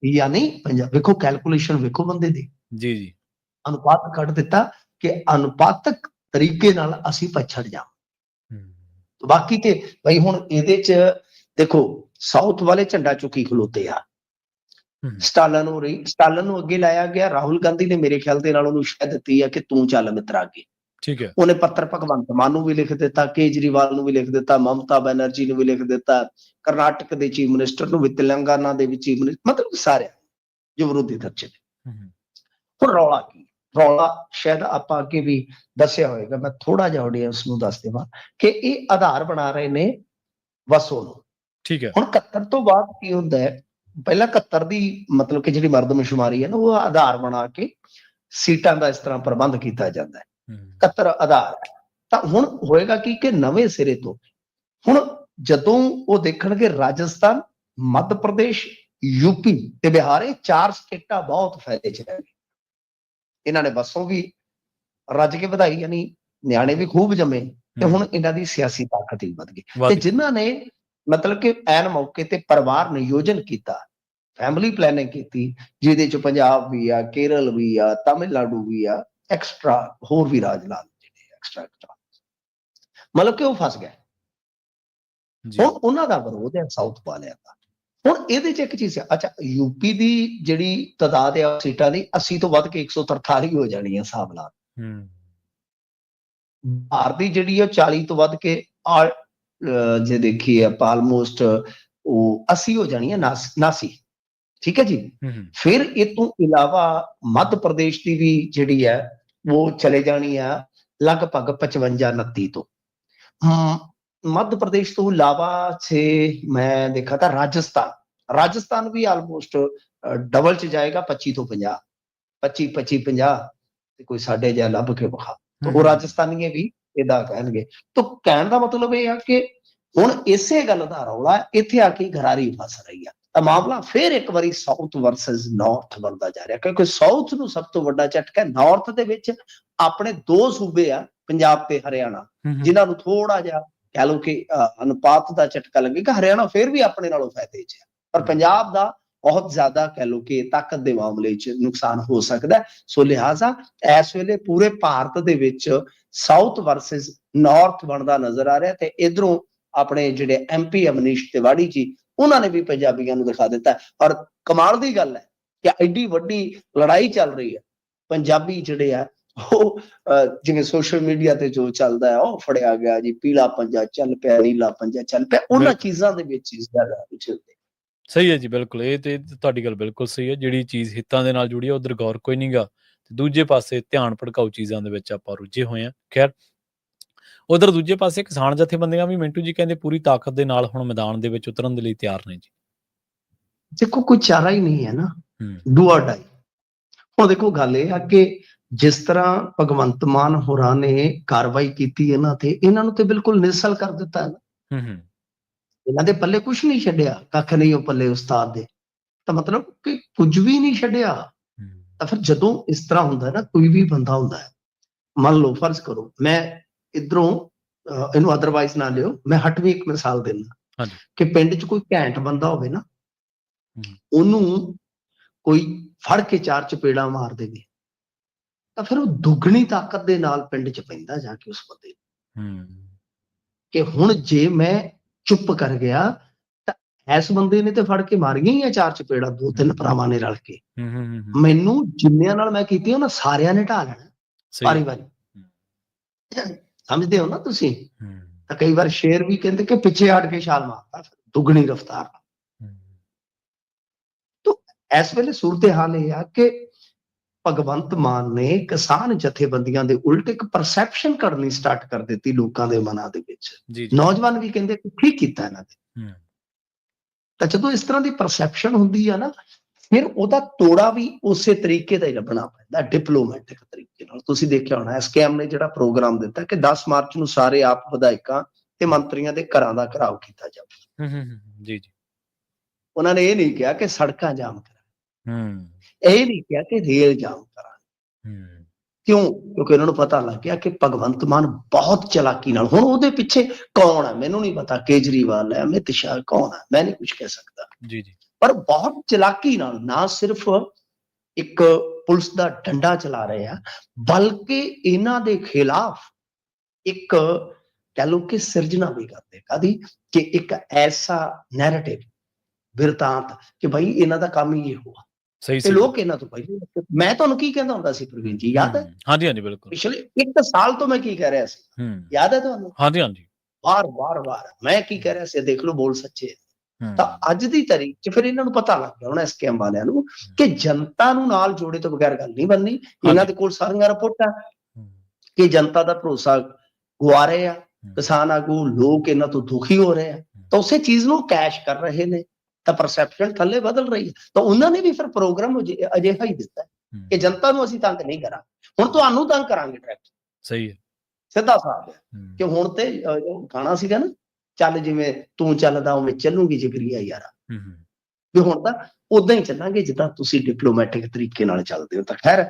Speaker 2: ਯਾਨੀ ਪੰਜਾਬ ਵੇਖੋ ਕੈਲਕੂਲੇਸ਼ਨ ਵੇਖੋ ਬੰਦੇ ਦੀ।
Speaker 1: ਜੀ ਜੀ।
Speaker 2: ਅਨੁਪਾਤ ਕੱਢ ਦਿੱਤਾ ਕਿ ਅਨੁਪਾਤਕ ਤਰੀਕੇ ਨਾਲ ਅਸੀਂ ਪਛੜ ਜਾ ਬਾਕੀ ਤੇ ਬਈ ਹੁਣ ਇਹਦੇ ਚ ਦੇਖੋ ਸਾਊਥ ਵਾਲੇ ਝੰਡਾ ਚੁੱਕੀ ਖਲੋਤੇ ਆ। ਸਟਾਲਨ ਨੂੰ ਰਹੀ ਸਟਾਲਨ ਨੂੰ ਅੱਗੇ ਲਾਇਆ ਗਿਆ। ਰਾਹੁਲ ਗਾਂਧੀ ਨੇ ਮੇਰੇ ਖਿਆਲ ਦੇ ਨਾਲ ਉਹਨੂੰ ਸ਼ਹਿ ਦਿੱਤੀ ਆ ਕਿ ਤੂੰ ਚੱਲ ਮਿੱਤਰਾ ਅੱਗੇ।
Speaker 1: ਠੀਕ ਹੈ।
Speaker 2: ਉਹਨੇ ਪੱਤਰ ਭਗਵੰਤ ਮਾਨ ਨੂੰ ਵੀ ਲਿਖ ਦਿੱਤਾ ਕੇਜਰੀਵਾਲ ਨੂੰ ਵੀ ਲਿਖ ਦਿੱਤਾ ਮਮਤਾ ਬੈਨਰਜੀ ਨੂੰ ਵੀ ਲਿਖ ਦਿੱਤਾ ਕਰਨਾਟਕ ਦੇ ਚੀਫ ਮਿਨਿਸਟਰ ਨੂੰ ਵੀ ਤੇਲੰਗਾਨਾ ਦੇ ਵੀ ਚੀਫ ਮਿਨਿਸਟਰ ਮਤਲਬ ਸਾਰਿਆਂ ਜੋ ਵਿਰੋਧੀ ਧਿਰ ਚ।
Speaker 1: ਹੂੰ ਹੂੰ
Speaker 2: ਹੁਣ ਰੌਲਾ ਕੀ? ਰੌਲਾ ਸ਼ਾਇਦ ਆਪਾਂ ਅੱਗੇ ਵੀ ਦੱਸਿਆ ਹੋਵੇਗਾ ਮੈਂ ਥੋੜਾ ਜਿਹਾ ਆਡੀਅנס ਨੂੰ ਦੱਸ ਦੇਵਾਂ ਕਿ ਇਹ ਆਧਾਰ ਬਣਾ ਰਹੇ ਨੇ ਵਸੋ ਨੂੰ।
Speaker 1: ਠੀਕ ਹੈ।
Speaker 2: ਹੁਣ 71 ਤੋਂ ਬਾਅਦ ਕੀ ਹੁੰਦਾ ਹੈ? ਪਹਿਲਾਂ 71 ਦੀ ਮਤਲਬ ਕਿ ਜਿਹੜੀ ਮਰਦਮਸ਼ੁਮਾਰੀ ਹੈ ਨਾ ਉਹ ਆਧਾਰ ਬਣਾ ਕੇ ਸੀਟਾਂ ਦਾ ਇਸ ਤਰ੍ਹਾਂ ਪ੍ਰਬੰਧ ਕੀਤਾ ਜਾਂਦਾ ਹੈ।
Speaker 1: ਹੂੰ।
Speaker 2: 71 ਆਧਾਰ। ਹੈ। ਤਾਂ ਹੁਣ ਹੋਏਗਾ ਕੀ ਕਿ ਨਵੇਂ ਸਿਰੇ ਤੋਂ ਹੁਣ ਜਦੋਂ ਉਹ ਦੇਖਣਗੇ ਰਾਜਸਥਾਨ ਮੱਧ ਪ੍ਰਦੇਸ਼ ਯੂਪੀ ਤੇ ਬਿਹਾਰ ਇਹ ਚਾਰ ਸਟੇਟਾਂ ਬਹੁਤ ਫਾਇਦੇ ਚ ਰਹਿਣਗੇ। ਇਹਨਾਂ ਨੇ ਬੱਸੋਂ ਵੀ ਰੱਜ ਕੇ ਵਧਾਈ ਯਾਨੀ ਨਿਆਣੇ ਵੀ ਖੂਬ ਜੰਮੇ ਤੇ
Speaker 1: ਹੂੰ,
Speaker 2: ਹੁਣ ਇਹਨਾਂ ਦੀ ਸਿਆਸੀ ਤਾਕਤ ਹੀ ਵੱਧ ਗਈ। ਤੇ। ਜਿਨ੍ਹਾਂ ਨੇ ਮਤਲਬ ਕਿ ਐਨ ਮੌਕੇ ਤੇ ਪਰਿਵਾਰ ਨਿਯੋਜਨ ਕੀਤਾ ਫੈਮਿਲੀ ਪਲੈਨਿੰਗ ਕੀਤੀ ਜਿਹਦੇ ਚ ਪੰਜਾਬ ਵੀ ਆ ਕੇਰਲ ਵੀ ਆ ਤਾਮਿਲਨਾਡੂ ਵੀ ਆ ਐਕਸਟਰਾ ਹੋਰ ਵੀ ਰਾਜ ਨਾਲ ਜਿਹੜੇ ਐਕਸਟਰਾ ਐਕਸਟਰਾ ਮਤਲਬ ਕਿ ਉਹ ਫਸ ਗਏ।
Speaker 1: ਜੀ।
Speaker 2: ਹੁਣ ਉਹਨਾਂ ਦਾ ਵਿਰੋਧ ਹੈ ਸਾਊਥ ਵਾਲਿਆਂ ਦਾ। ਹੁਣ ਇਹਦੇ ਚ ਇੱਕ ਚੀਜ਼ ਹੈ ਅੱਛਾ ਯੂਪੀ ਦੀ ਜਿਹੜੀ ਤਦਾਦ ਹੈ ਸੀਟਾਂ ਦੀ 80 ਤੋਂ ਵੱਧ ਕੇ 143 ਹੋ ਜਾਣੀ ਹੈ ਹਿਸਾਬ ਨਾਲ।
Speaker 1: ਹੂੰ।
Speaker 2: ਭਾਰਤ ਦੀ ਜਿਹੜੀ ਹੈ 40 ਤੋਂ ਵੱਧ ਕੇ ਜੇ ਦੇਖੀਏ ਆਪਾਂ ਆਲਮੋਸਟ ਉਹ 80 ਹੋ ਜਾਣੀ ਹੈ 89 ਠੀਕ ਹੈ ਜੀ? ਫਿਰ ਇਹ ਤੋਂ ਇਲਾਵਾ ਮੱਧ ਪ੍ਰਦੇਸ਼ ਦੀ ਵੀ ਜਿਹੜੀ ਹੈ ਉਹ ਚਲੇ ਜਾਣੀ ਆ ਲਗਭਗ 55 29 ਤੋਂ। ਮੱਧ ਪ੍ਰਦੇਸ਼ ਤੋਂ ਇਲਾਵਾ ਛੇ ਮੈਂ ਦੇਖਾ ਤਾਂ ਰਾਜਸਥਾਨ। ਰਾਜਸਥਾਨ ਵੀ ਆਲਮੋਸਟ ਡਬਲ ਚ ਜਾਏਗਾ 25 ਤੋਂ 50 25 25 50 ਤੇ ਕੋਈ ਸਾਡੇ ਜਿਹਾ ਲੱਭ ਕੇ ਵਿਖਾ। ਉਹ ਰਾਜਸਥਾਨੀਏ ਵੀ ਇਹਦਾ ਕਹਿਣਗੇ। ਤਾਂ ਕਹਿਣ ਦਾ ਮਤਲਬ ਇਹ ਆ ਕਿ ਹੁਣ ਇਸੇ ਗੱਲ ਦਾ ਰੌਲਾ ਇੱਥੇ ਆ ਕੇ ਘਰਾਰੀ ਫਸ ਰਹੀ ਆ। ਤਾਂ ਮਾਮਲਾ ਫਿਰ ਇੱਕ ਵਾਰੀ ਸਾਊਥ ਵਰਸਸ ਨਾਰਥ ਬਣਦਾ ਜਾ ਰਿਹਾ ਕਿਉਂਕਿ ਸਾਊਥ ਨੂੰ ਸਭ ਤੋਂ ਵੱਡਾ ਝਟਕਾ ਨਾਰਥ ਦੇ ਵਿੱਚ ਆਪਣੇ ਦੋ ਸੂਬੇ ਆ ਪੰਜਾਬ ਤੇ ਹਰਿਆਣਾ ਜਿਨ੍ਹਾਂ ਨੂੰ ਥੋੜਾ ਜਿਹਾ ਕਹਿ ਲਓ ਕਿ ਅਨੁਪਾਤ ਦਾ ਝਟਕਾ ਲੱਗੇਗਾ। ਹਰਿਆਣਾ ਫਿਰ ਵੀ ਆਪਣੇ ਨਾਲੋਂ ਫਾਇਦੇ 'ਚ ਹੈ ਪਰ ਪੰਜਾਬ ਦਾ ਬਹੁਤ ਜ਼ਿਆਦਾ ਕਹਿ ਲਓ ਕਿ ਤਾਕਤ ਦੇ ਮਾਮਲੇ 'ਚ ਨੁਕਸਾਨ ਹੋ ਸਕਦਾ। ਸੋ ਲਿਹਾਜ਼ਾ ਇਸ ਵੇਲੇ ਪੂਰੇ ਭਾਰਤ ਦੇ ਵਿੱਚ ਸਾਊਥ ਵਰਸਸ ਨਾਰਥ ਬਣਦਾ ਨਜ਼ਰ ਆ ਰਿਹਾ ਤੇ ਇਧਰੋਂ ਆਪਣੇ ਜਿਹੜੇ ਐਮਪੀ ਅਮਨੀਸ਼ ਤਿਵਾੜੀ ਜੀ ਉਹਨਾਂ ਨੇ ਵੀ ਪੰਜਾਬੀਆਂ ਨੂੰ ਦਿਖਾ ਦਿੱਤਾ। ਔਰ ਕਮਾਲ ਦੀ ਗੱਲ ਹੈ ਕਿ ਐਡੀ ਵੱਡੀ ਲੜਾਈ ਚੱਲ ਰਹੀ ਹੈ ਪੰਜਾਬੀ ਜਿਹੜੇ ਆ ਉਹ ਜਿਵੇਂ ਸੋਸ਼ਲ ਮੀਡੀਆ ਤੇ ਜੋ ਚੱਲਦਾ ਹੈ ਉਹ ਫੜਿਆ ਗਿਆ ਜੀ ਪੀਲਾ ਪੰਜਾ ਚੱਲ ਪਿਆ ਨੀਲਾ ਪੰਜਾ ਚੱਲ ਪਿਆ ਉਹਨਾਂ। ਚੀਜ਼ਾਂ ਦੇ ਵਿੱਚ ਇਸ ਦਾ ਉਛਲਦੇ
Speaker 1: ਸਹੀ ਹੈ ਜੀ ਬਿਲਕੁਲ ਇਹ ਤੇ ਤੁਹਾਡੀ ਗੱਲ ਬਿਲਕੁਲ ਸਹੀ ਹੈ ਜਿਹੜੀ ਚੀਜ਼ ਹਿੱਤਾਂ ਦੇ ਨਾਲ ਜੁੜੀ ਹੈ ਉਧਰ ਗੌਰ ਕੋਈ ਨਹੀਂਗਾ ਤੇ ਦੂਜੇ ਪਾਸੇ ਧਿਆਨ ਭੜਕਾਊ ਚੀਜ਼ਾਂ ਦੇ ਵਿੱਚ ਆਪਾਂ ਰੁੱਝੇ ਹੋਏ ਆ ਖੈਰ। ਉਧਰ ਦੂਜੇ ਪਾਸੇ ਕਿਸਾਨ ਜਥੇਬੰਦੀਆਂ ਵੀ ਮਿੰਟੂ ਜੀ ਕਹਿੰਦੇ ਪੂਰੀ ਤਾਕਤ ਦੇ ਨਾਲ ਹੁਣ ਮੈਦਾਨ ਦੇ ਵਿੱਚ ਉਤਰਨ ਦੇ ਲਈ ਤਿਆਰ ਨੇ ਜੀ।
Speaker 2: ਦੇਖੋ ਕੋਈ ਚਾਰਾ ਹੀ ਨਹੀਂ ਹੈ ਨਾ
Speaker 1: ਹੂੰ।
Speaker 2: ਡੂ ਔਰ ਡਾਈ ਹੁਣ ਦੇਖੋ ਗੱਲ ਇਹ ਆ ਕਿ ਜਿਸ ਤਰ੍ਹਾਂ ਭਗਵੰਤ ਮਾਨ ਹੋਰਾਂ ਨੇ ਕਾਰਵਾਈ ਕੀਤੀ ਇਹਨਾਂ ਤੇ ਇਹਨਾਂ ਨੂੰ ਤੇ ਬਿਲਕੁਲ ਨਿਸਲ ਕਰ ਦਿੱਤਾ ਹੈ ਨਾ।
Speaker 1: ਹੂੰ ਹੂੰ।
Speaker 2: ਇਹਨਾਂ ਦੇ ਪੱਲੇ ਕੁਝ ਨਹੀਂ ਛੱਡਿਆ ਕੱਖ ਨਹੀਂ ਉਹ ਪੱਲੇ ਉਸਤਾਦ ਦੇ ਤਾਂ ਮਤਲਬ ਕਿ ਕੁਝ ਵੀ ਨਹੀਂ ਛੱਡਿਆ ਤਾਂ ਫਿਰ ਜਦੋਂ ਇਸ ਤਰ੍ਹਾਂ ਹੁੰਦਾ ਨਾ ਕੋਈ ਵੀ ਬੰਦਾ ਹੁੰਦਾ ਹੈ ਮੰਨ ਲਓ ਫਰਜ਼ ਕਰੋ ਮੈਂ ਇਧਰੋਂ ਇਹਨੂੰ ਅਦਰਵਾਈਜ਼ ਨਾ ਲਿਓ ਮੈਂ ਹਟਵੀਂ ਇੱਕ ਮਿਸਾਲ ਦਿੰਦਾ
Speaker 1: ਹਾਂਜੀ।
Speaker 2: ਕਿ ਪਿੰਡ 'ਚ ਕੋਈ ਘੈਂਟ ਬੰਦਾ ਹੋਵੇ ਨਾ। ਉਹਨੂੰ ਕੋਈ ਫੜ ਕੇ ਚਾਰ ਚਪੇੜਾ ਮਾਰ ਦੇਵੇ ਤਾਂ ਫਿਰ ਉਹ ਦੁੱਗਣੀ ਤਾਕਤ ਦੇ ਨਾਲ ਪਿੰਡ 'ਚ ਪੈਂਦਾ ਜਾ ਕੇ ਉਸ ਬੰਦੇ ਨੂੰ।
Speaker 1: ਹੂੰ
Speaker 2: ਕਿ ਹੁਣ ਜੇ ਮੈਂ ਚੁੱਪ ਕਰ ਗਿਆ ਤਾਂ ਇਸ ਬੰਦੇ ਨੇ ਤੇ ਫੜ ਕੇ ਮਾਰੀਆਂ ਹੀ ਆ ਚਾਰ ਚਪੇੜਾ ਦੋ ਤਿੰਨ ਭਰਾਵਾਂ ਨੇ ਰਲ ਕੇ। ਮੈਨੂੰ ਜਿੰਨਿਆਂ ਨਾਲ ਮੈਂ ਕੀਤੀ ਉਹਨਾਂ ਸਾਰਿਆਂ ਨੇ ਢਾ ਲੈਣਾ
Speaker 1: ਸਹੀ।
Speaker 2: ਵਾਰੀ ਸਮਝਦੇ ਹੋ ਨਾ ਤੁਸੀਂ? ਤਾਂ ਕਈ ਵਾਰ ਸ਼ੇਰ ਵੀ ਕਹਿੰਦੇ ਕਿ ਪਿੱਛੇ ਹਟ ਕੇ ਛਾਲ ਮਾਰਦਾ ਦੁੱਗਣੀ ਰਫ਼ਤਾਰ।
Speaker 1: ਹੂੰ,
Speaker 2: ਇਸ ਵੇਲੇ ਸੂਰਤ ਹਾਲ ਇਹ ਆ ਕਿ ਭਗਵੰਤ ਮਾਨ ਨੇ ਕਿਸਾਨ ਜਥੇਬੰਦੀਆਂ ਦੇ ਉਲਟ ਇੱਕ ਪਰਸੈਪਸ਼ਨ ਕਰਨੀ ਸਟਾਰਟ ਕਰ ਦਿੱਤੀ ਲੋਕਾਂ ਦੇ ਮਨਾਂ ਦੇ ਵਿੱਚ। ਨੌਜਵਾਨ ਵੀ ਕਹਿੰਦੇ ਕਿ ਠੀਕ ਕੀਤਾ ਇਹਨਾਂ ਨੇ। ਤਾਂ ਜਦੋਂ ਇਸ ਤਰ੍ਹਾਂ ਦੀ ਪਰਸੈਪਸ਼ਨ ਹੁੰਦੀ ਆ ਨਾ ਫਿਰ ਉਹਦਾ ਤੋੜਾ ਵੀ ਉਸੇ ਤਰੀਕੇ ਦਾ ਹੀ ਲੱਭਣਾ ਪੈਂਦਾ ਡਿਪਲੋਮੈਟਿਕ ਤਰੀਕੇ ਨਾਲ। ਤੁਸੀਂ ਦੇਖਿਆ ਹੋਣਾ ਐਸਕੇਐਮ ਨੇ ਜਿਹੜਾ ਪ੍ਰੋਗਰਾਮ ਦਿੱਤਾ ਕਿ 10 ਮਾਰਚ ਨੂੰ ਸਾਰੇ ਆਪ ਵਿਧਾਇਕਾਂ ਤੇ ਮੰਤਰੀਆਂ ਦੇ ਘਰਾਂ ਦਾ ਘਰਾਓ ਕੀਤਾ ਜਾਵੇ।
Speaker 1: ਹੂੰ, ਹੂੰ, ਜੀ ਜੀ।
Speaker 2: ਉਹਨਾਂ ਨੇ ਇਹ ਨਹੀਂ ਕਿਹਾ ਕਿ ਸੜਕਾਂ ਜਾਮ ਕਰਾਂ
Speaker 1: ਹੂੰ।
Speaker 2: ਇਹ ਨਹੀਂ ਕਿਹਾ ਕਿ ਰੇਲ ਜਾਮ ਕਰਾਂ ਕਿਉਂ? ਕਿਉਂਕਿ ਉਹਨਾਂ ਨੂੰ ਪਤਾ ਲੱਗ ਗਿਆ ਕਿ ਭਗਵੰਤ ਮਾਨ ਬਹੁਤ ਚਲਾਕੀ ਨਾਲ ਹੁਣ ਉਹਦੇ ਪਿੱਛੇ ਕੌਣ ਹੈ? ਮੈਨੂੰ ਨਹੀਂ ਪਤਾ ਕੇਜਰੀਵਾਲ ਹੈ ਅਮਿਤ ਸ਼ਾਹ ਕੌਣ ਹੈ? ਮੈਂ ਨਹੀਂ ਕੁਝ ਕਹਿ ਸਕਦਾ।
Speaker 1: ਜੀ ਜੀ।
Speaker 2: ਪਰ ਬਹੁਤ ਚਲਾਕੀ ਨਾਲ ਨਾ ਸਿਰਫ ਇੱਕ ਪੁਲਿਸ ਦਾ ਡੰਡਾ ਚਲਾ ਰਹੇ ਆ ਬਲਕਿ ਇਹਨਾਂ ਦੇ ਖਿਲਾਫ ਇੱਕ ਕਹ ਲਓ ਕਿ ਸਿਰਜਣਾ ਵੀ ਕਰਦੇ ਕਾਦੀ ਕਿ ਇੱਕ ਐਸਾ ਨੈਰੇਟਿਵ ਬਿਰਤਾਂਤ ਕਿ ਭਾਈ ਇਹਨਾਂ ਦਾ ਕੰਮ ਹੀ ਇਹ ਹੋਆ।
Speaker 1: ਸਹੀ
Speaker 2: ਤੇ
Speaker 1: ਸੀ
Speaker 2: ਲੋਕ ਇਹਨਾਂ ਤੋਂ ਪਹਿਲੇ ਮੈਂ ਤੁਹਾਨੂੰ ਕੀ ਕਹਿੰਦਾ ਹੁੰਦਾ ਸੀ ਪ੍ਰਵੀਨ ਜੀ ਯਾਦ ਹੈ?
Speaker 1: ਹਾਂਜੀ ਹਾਂਜੀ ਬਿਲਕੁਲ।
Speaker 2: ਪਿਛਲੇ ਇੱਕ ਸਾਲ ਤੋਂ ਮੈਂ ਕੀ ਕਹਿ ਰਿਹਾ ਸੀ
Speaker 1: ਹੂੰ।
Speaker 2: ਯਾਦ ਹੈ ਤੁਹਾਨੂੰ?
Speaker 1: ਹਾਂਜੀ ਹਾਂਜੀ।
Speaker 2: ਵਾਰ ਵਾਰ ਵਾਰ ਮੈਂ ਕੀ ਕਹਿ ਰਿਹਾ ਸੀ ਦੇਖ ਲਓ ਬੋਲ ਸੱਚੇ। ਤਾਂ ਅੱਜ ਦੀ ਤਾਰੀਖ 'ਚ ਫਿਰ ਇਹਨਾਂ ਨੂੰ ਪਤਾ ਲੱਗ ਗਿਆ ਹੁਣ ਸਕੈਮ ਵਾਲਿਆਂ ਨੂੰ ਕਿ ਜਨਤਾ ਨੂੰ ਨਾਲ ਜੋੜੇ ਤੋਂ ਬਗੈਰ ਗੱਲ ਨਹੀਂ ਬਣਨੀ। ਇਹਨਾਂ ਦੇ ਕੋਲ ਸਾਰੀਆਂ ਰਿਪੋਰਟਾਂ। ਕਿ ਜਨਤਾ ਦਾ ਭਰੋਸਾ ਗੁਆ ਰਹੇ ਆ ਕਿਸਾਨ ਆਗੂ ਲੋਕ ਇਹਨਾਂ ਤੋਂ ਦੁਖੀ ਹੋ ਰਹੇ ਆ। ਤਾਂ ਉਸੇ ਚੀਜ਼ ਨੂੰ ਕੈਸ਼ ਕਰ ਰਹੇ ਨੇ। ਤਾਂ ਪਰਸੈਪਸ਼ਨ ਥੱਲੇ ਬਦਲ ਰਹੀ ਹੈ। ਤਾਂ ਉਹਨਾਂ ਨੇ ਵੀ ਫਿਰ ਪ੍ਰੋਗਰਾਮ ਅਜਿਹਾ ਹੀ ਦਿੱਤਾ
Speaker 1: ਹੂੰ,
Speaker 2: ਕਿ ਜਨਤਾ ਨੂੰ ਅਸੀਂ ਤੰਗ ਨਹੀਂ ਕਰਾਂਗੇ। ਹੁਣ ਤੁਹਾਨੂੰ ਤੰਗ ਕਰਾਂਗੇ ਡਾਇਰੈਕਟ
Speaker 1: ਸਹੀ ਹੈ।
Speaker 2: ਸਿੱਧਾ ਸਾਫ਼ ਹੈ
Speaker 1: ਹੂੰ,
Speaker 2: ਕਿ ਹੁਣ ਤੇ ਗਾਣਾ ਸੀਗਾ ਨਾ ਚੱਲ ਜਿਵੇਂ ਤੂੰ ਚੱਲਦਾ ਉਵੇਂ ਚੱਲੂਗੀ ਜਿਗਰੀਆ ਯਾਰਾ।
Speaker 1: ਹੂੰ, ਹੂੰ,
Speaker 2: ਵੀ ਹੁਣ ਤਾਂ ਉਦਾਂ ਹੀ ਚੱਲਾਂਗੇ ਜਿੱਦਾਂ ਤੁਸੀਂ ਡਿਪਲੋਮੈਟਿਕ ਤਰੀਕੇ ਨਾਲ ਚੱਲਦੇ ਹੋ ਤਾਂ। ਖੈਰ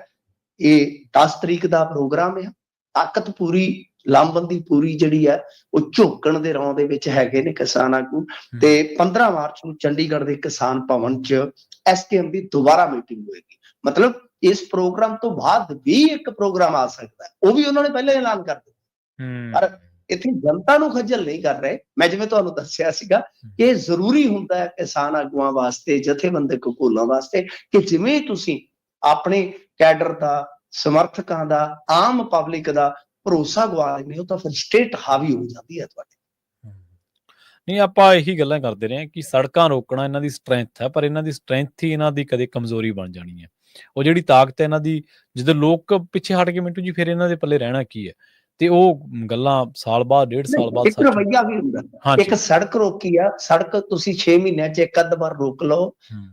Speaker 2: ਇਹ 10 ਤਰੀਕ ਦਾ ਪ੍ਰੋਗਰਾਮ ਆ। ਤਾਕਤ ਪੂਰੀ ਲਾਮਬੰਦੀ ਪੂਰੀ ਜਿਹੜੀ ਹੈ ਉਹ ਝੋਕਣ ਦੇ ਰੌਂ ਦੇ ਵਿੱਚ ਹੈਗੇ ਨੇ ਕਿਸਾਨ ਆਗੂ ਤੇ 15 ਮਾਰਚ ਨੂੰ ਚੰਡੀਗੜ੍ਹ ਦੇ ਕਿਸਾਨ ਭਵਨ 'ਚ ਐਸਕੇਐਮ ਦੀ ਦੁਬਾਰਾ ਮੀਟਿੰਗ ਹੋਏਗੀ। ਮਤਲਬ ਇਸ ਪ੍ਰੋਗਰਾਮ ਤੋਂ ਬਾਅਦ ਵੀ ਇੱਕ ਪ੍ਰੋਗਰਾਮ ਆ ਸਕਦਾ ਉਹ ਵੀ ਉਹਨਾਂ ਨੇ ਪਹਿਲਾਂ ਐਲਾਨ ਕਰ ਦਿੱਤਾ। ਪਰ ਇੱਥੇ ਜਨਤਾ ਨੂੰ ਖੱਜਲ ਨਹੀਂ ਕਰ ਰਹੇ। ਮੈਂ ਜਿਵੇਂ ਤੁਹਾਨੂੰ ਦੱਸਿਆ ਸੀਗਾ ਕਿ ਇਹ ਜ਼ਰੂਰੀ ਹੁੰਦਾ ਹੈ ਕਿਸਾਨ ਆਗੂਆਂ ਵਾਸਤੇ ਜਥੇਬੰਦਕ ਹਕੂਮਤਾਂ ਵਾਸਤੇ ਕਿ ਜਿਵੇਂ ਤੁਸੀਂ ਆਪਣੇ ਕੈਡਰ ਦਾ ਸਮਰਥਕਾਂ ਦਾ ਆਮ ਪਬਲਿਕ ਦਾ ਭਰੋਸਾ ਗਵਾ ਲੈਂਦੇ ਹੋ ਤਾਂ ਫਿਰ ਸਟੇਟ ਹਾਵੀ ਹੋ ਜਾਂਦੀ ਹੈ ਤੁਹਾਡੇ।
Speaker 1: ਨਹੀਂ ਆਪਾਂ ਇਹੀ ਗੱਲਾਂ ਕਰਦੇ ਰਹੇ ਹਾਂ ਕਿ ਸੜਕਾਂ ਰੋਕਣਾ ਇਹਨਾਂ ਦੀ ਸਟਰੈਂਥ ਹੈ ਪਰ ਇਹਨਾਂ ਦੀ ਸਟਰੈਂਥ ਹੀ ਇਹਨਾਂ ਦੀ ਕਦੇ ਕਮਜ਼ੋਰੀ ਬਣ ਜਾਣੀ ਹੈ। ਉਹ ਜਿਹੜੀ ਤਾਕਤ ਹੈ ਇਹਨਾਂ ਦੀ ਜਦੋਂ ਲੋਕ ਪਿੱਛੇ ਹਟ ਕੇ ਮਿੰਟੂ ਜੀ ਫਿਰ ਇਹਨਾਂ ਦੇ ਪੱਲੇ ਰਹਿਣਾ ਕੀ ਹੈ? ਤੇ ਉਹ ਗੱਲਾਂ ਸਾਲ ਬਾਅਦ ਡੇਢ ਸਾਲ ਬਾਅਦ
Speaker 2: ਇੱਕ ਰਵਈਆ ਵੀ ਹੁੰਦਾ। ਇੱਕ ਸੜਕ ਰੋਕੀ ਆ ਸੜਕ ਤੁਸੀਂ 6 ਮਹੀਨਿਆਂ 'ਚ ਇੱਕ ਅੱਧ ਵਾਰ ਰੋਕ ਲਓ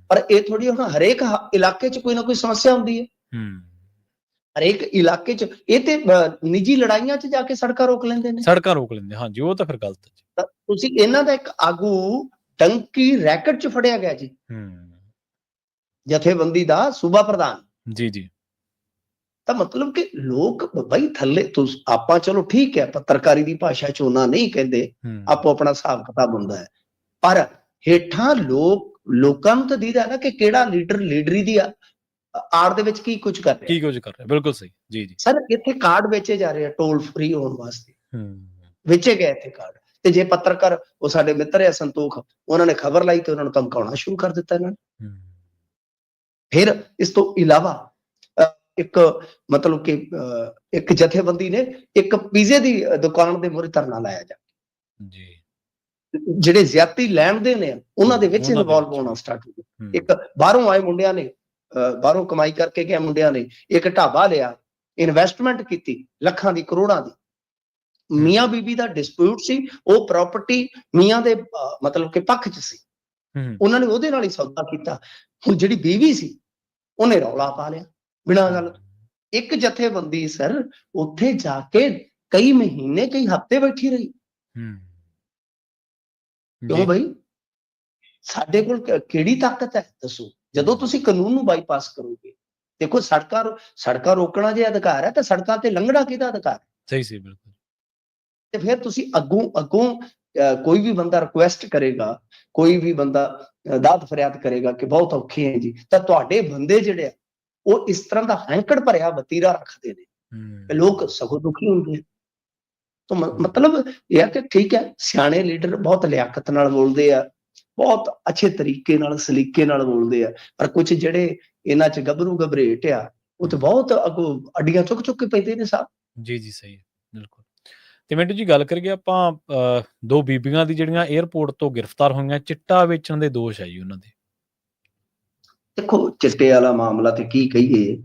Speaker 2: ਪਰ ਇਹ ਥੋੜੀ ਹੁਣ ਹਰੇਕ ਇਲਾਕੇ 'ਚ ਕੋਈ ਨਾ ਕੋਈ ਸਮੱਸਿਆ ਹੁੰਦੀ ਹੈ।
Speaker 1: ਹੂੰ।
Speaker 2: ਹਰੇਕ ਇਲਾਕੇ 'ਚ ਇਹ ਤੇ ਨਿੱਜੀ ਲੜਾਈਆਂ 'ਚ ਜਾ ਕੇ ਸੜਕਾਂ ਰੋਕ ਲੈਂਦੇ ਨੇ?
Speaker 1: ਸੜਕਾਂ ਰੋਕ ਲੈਂਦੇ ਹਾਂਜੀ ਉਹ ਤਾਂ ਫਿਰ ਗਲਤ ਹੈ
Speaker 2: ਤੁਸੀਂ ਇਹਨਾਂ ਦਾ ਇੱਕ ਆਗੂ ਟੰਕੀ ਰੈਕਟ 'ਚ ਫੜਿਆ ਗਿਆ ਜੀ।
Speaker 1: ਹੂੰ।
Speaker 2: ਜਥੇਬੰਦੀ ਦਾ ਸੂਬਾ ਪ੍ਰਧਾਨ।
Speaker 1: ਜੀ ਜੀ।
Speaker 2: ਤਾਂ ਮਤਲਬ ਕਿ ਲੋਕ ਬਈ ਥੱਲੇ ਤੁਸ ਆਪਾਂ ਚਲੋ ਠੀਕ ਹੈ ਪੱਤਰਕਾਰੀ ਦੀ ਭਾਸ਼ਾ 'ਚ ਉਹਨਾਂ ਨਹੀਂ ਕਹਿੰਦੇ ਆਪੋ ਆਪਣਾ ਹਿਸਾਬ ਕਿਤਾਬ ਹੁੰਦਾ ਹੈ। ਪਰ ਹੇਠਾਂ ਲੋਕ ਲੋਕਾਂ ਨੂੰ ਤਾਂ ਦੀਦਾ ਨਾ ਕਿ ਕਿਹੜਾ ਲੀਡਰ ਲੀਡਰੀ ਦੀ ਆ- ਆੜ ਦੇ ਵਿੱਚ ਕੀ ਕੁਝ ਕਰ ਰਿਹਾ?
Speaker 1: ਕੀ ਕੁਝ ਕਰ ਰਿਹਾ? ਬਿਲਕੁਲ ਸਹੀ। ਜੀ ਜੀ।
Speaker 2: ਸਰ ਇੱਥੇ ਕਾਰਡ ਵੇਚੇ ਜਾ ਰਹੇ ਆ ਟੋਲ ਫ੍ਰੀ ਹੋਣ ਵਾਸਤੇ।
Speaker 1: ਹੂੰ।
Speaker 2: ਵੇਚੇ ਗਏ ਇੱਥੇ ਕਾਰਡ। ਤੇ ਜੇ ਪੱਤਰਕਾਰ ਉਹ ਸਾਡੇ ਮਿੱਤਰ ਆ ਸੰਤੋਖ ਉਹਨਾਂ ਨੇ ਖਬਰ ਲਾਈ ਤੇ ਉਹਨਾਂ ਨੂੰ ਧਮਕਾਉਣਾ ਸ਼ੁਰੂ ਕਰ ਦਿੱਤਾ ਇਹਨਾਂ ਨੇ।
Speaker 1: ਹੂੰ।
Speaker 2: ਫਿਰ ਇਸ ਤੋਂ ਇਲਾਵਾ ਇੱਕ ਮਤਲਬ ਕਿ ਇੱਕ ਜਥੇਬੰਦੀ ਨੇ ਇੱਕ ਪੀਜ਼ੇ ਦੀ ਦੁਕਾਨ ਦੇ ਮੂਹਰੇ ਧਰਨਾ ਲਾਇਆ ਜਾ।
Speaker 1: ਜੀ।
Speaker 2: ਜਿਹੜੇ ਜ਼ਿਆਦਤੀ ਲੈਣ ਦੇ ਨੇ ਉਹਨਾਂ ਦੇ ਵਿੱਚ। ਇਨਵੋਲਵ। ਹੋਣਾ ਸਟਾਰਟ ਹੋ ਗਿਆ।
Speaker 1: ਹੂੰ,
Speaker 2: ਇੱਕ ਬਾਹਰੋਂ ਆਏ ਮੁੰਡਿਆਂ ਨੇ ਬਾਹਰੋਂ ਕਮਾਈ ਕਰਕੇ ਗਏ ਮੁੰਡਿਆਂ ਨੇ ਇੱਕ ਢਾਬਾ ਲਿਆ ਇਨਵੈਸਟਮੈਂਟ ਕੀਤੀ ਲੱਖਾਂ ਦੀ ਕਰੋੜਾਂ ਦੀ। ਮੀਆਂ ਬੀਬੀ ਦਾ ਡਿਸਪਿਊਟ ਸੀ ਉਹ ਪ੍ਰਾਪਰਟੀ ਮੀਆਂ ਦੇ ਮਤਲਬ ਕਿ ਪੱਖ 'ਚ ਸੀ। ਉਹਨਾਂ ਨੇ ਉਹਦੇ ਨਾਲ ਹੀ ਸੌਦਾ ਕੀਤਾ। ਹੁਣ ਜਿਹੜੀ ਬੀਵੀ ਸੀ ਉਹਨੇ ਰੌਲਾ ਪਾ ਲਿਆ ਬਿਨਾਂ ਗੱਲ। ਇੱਕ ਜਥੇਬੰਦੀ ਸਰ ਉੱਥੇ ਜਾ ਕੇ ਕਈ ਮਹੀਨੇ ਕਈ ਹਫ਼ਤੇ ਬੈਠੀ ਰਹੀ।
Speaker 1: ਹੂੰ।
Speaker 2: ਕਿਉਂ ਬਈ? ਸਾਡੇ ਕੋਲ ਕਿਹੜੀ ਤਾਕਤ ਹੈ? ਦੱਸੋ। ਜਦੋਂ ਤੁਸੀਂ ਕਾਨੂੰਨ ਨੂੰ ਬਾਈਪਾਸ ਕਰੋਗੇ ਦੇਖੋ ਸੜਕਾਂ ਸੜਕਾਂ ਰੋਕਣਾ ਜੇ ਅਧਿਕਾਰ ਹੈ ਤਾਂ ਸੜਕਾਂ ਤੇ ਲੰਘਣਾ ਕਿਹਦਾ ਅਧਿਕਾਰ ਹੈ?
Speaker 1: ਸਹੀ ਸੀ ਬਿਲਕੁਲ।
Speaker 2: ਤੇ ਫਿਰ ਤੁਸੀਂ ਅੱਗੋਂ ਅੱਗੋਂ ਕੋਈ ਵੀ ਬੰਦਾ ਰਿਕੁਐਸਟ ਕਰੇਗਾ ਕੋਈ ਵੀ ਬੰਦਾ ਦਾਦ ਫਰਿਆਦ ਕਰੇਗਾ ਕਿ ਬਹੁਤ ਔਖੇ ਹੈ ਜੀ ਤਾਂ ਤੁਹਾਡੇ ਬੰਦੇ ਜਿਹੜੇ ਆ ਉਹ ਇਸ ਤਰ੍ਹਾਂ ਦਾ ਹੈਂਕੜ ਭਰਿਆ ਵਤੀਰਾ ਰੱਖਦੇ ਨੇ। ਤੇ ਲੋਕ ਸਗੋਂ ਦੁਖੀ ਹੁੰਦੇ ਆ। ਤਾਂ ਮਤਲਬ ਇਹ ਹੈ ਕਿ ਠੀਕ ਹੈ ਸਿਆਣੇ ਲੀਡਰ ਬਹੁਤ ਲਿਆਕਤ ਨਾਲ ਬੋਲਦੇ ਆ ਬਹੁਤ ਅੱਛੇ ਤਰੀਕੇ ਨਾਲ ਸਲੀਕੇ ਨਾਲ ਬੋਲਦੇ ਆ। ਪਰ ਕੁਝ ਜਿਹੜੇ ਇਹਨਾਂ ਚ ਗੱਭਰੂ ਗਬਰੇਟ ਆ ਉਹ ਤੇ ਬਹੁਤ ਅਗੋ ਅੱਡੀਆਂ ਚੁੱਕ ਚੁੱਕ ਕੇ ਪੈਂਦੇ ਨੇ ਸਾਹਿਬ
Speaker 1: ਜੀ ਜੀ ਸਹੀ ਹੈ ਬਿਲਕੁਲ। ਤੇ ਮਿੰਟੂ ਜੀ ਗੱਲ ਕਰੀਏ ਆਪਾਂ ਦੋ ਬੀਬੀਆਂ ਦੀ ਜਿਹੜੀਆਂ 에ਅਰਪੋਰਟ ਤੋਂ ਗ੍ਰਿਫਤਾਰ ਹੋਈਆਂ ਚਿੱਟਾ ਵੇਚਣ ਦੇ ਦੋਸ਼ ਹੈ ਜੀ ਉਹਨਾਂ ਦੇ।
Speaker 2: ਦੇਖੋ ਚਿੱਟੇ ਵਾਲਾ ਮਾਮਲਾ ਤੇ ਕੀ ਕਹੀਏ?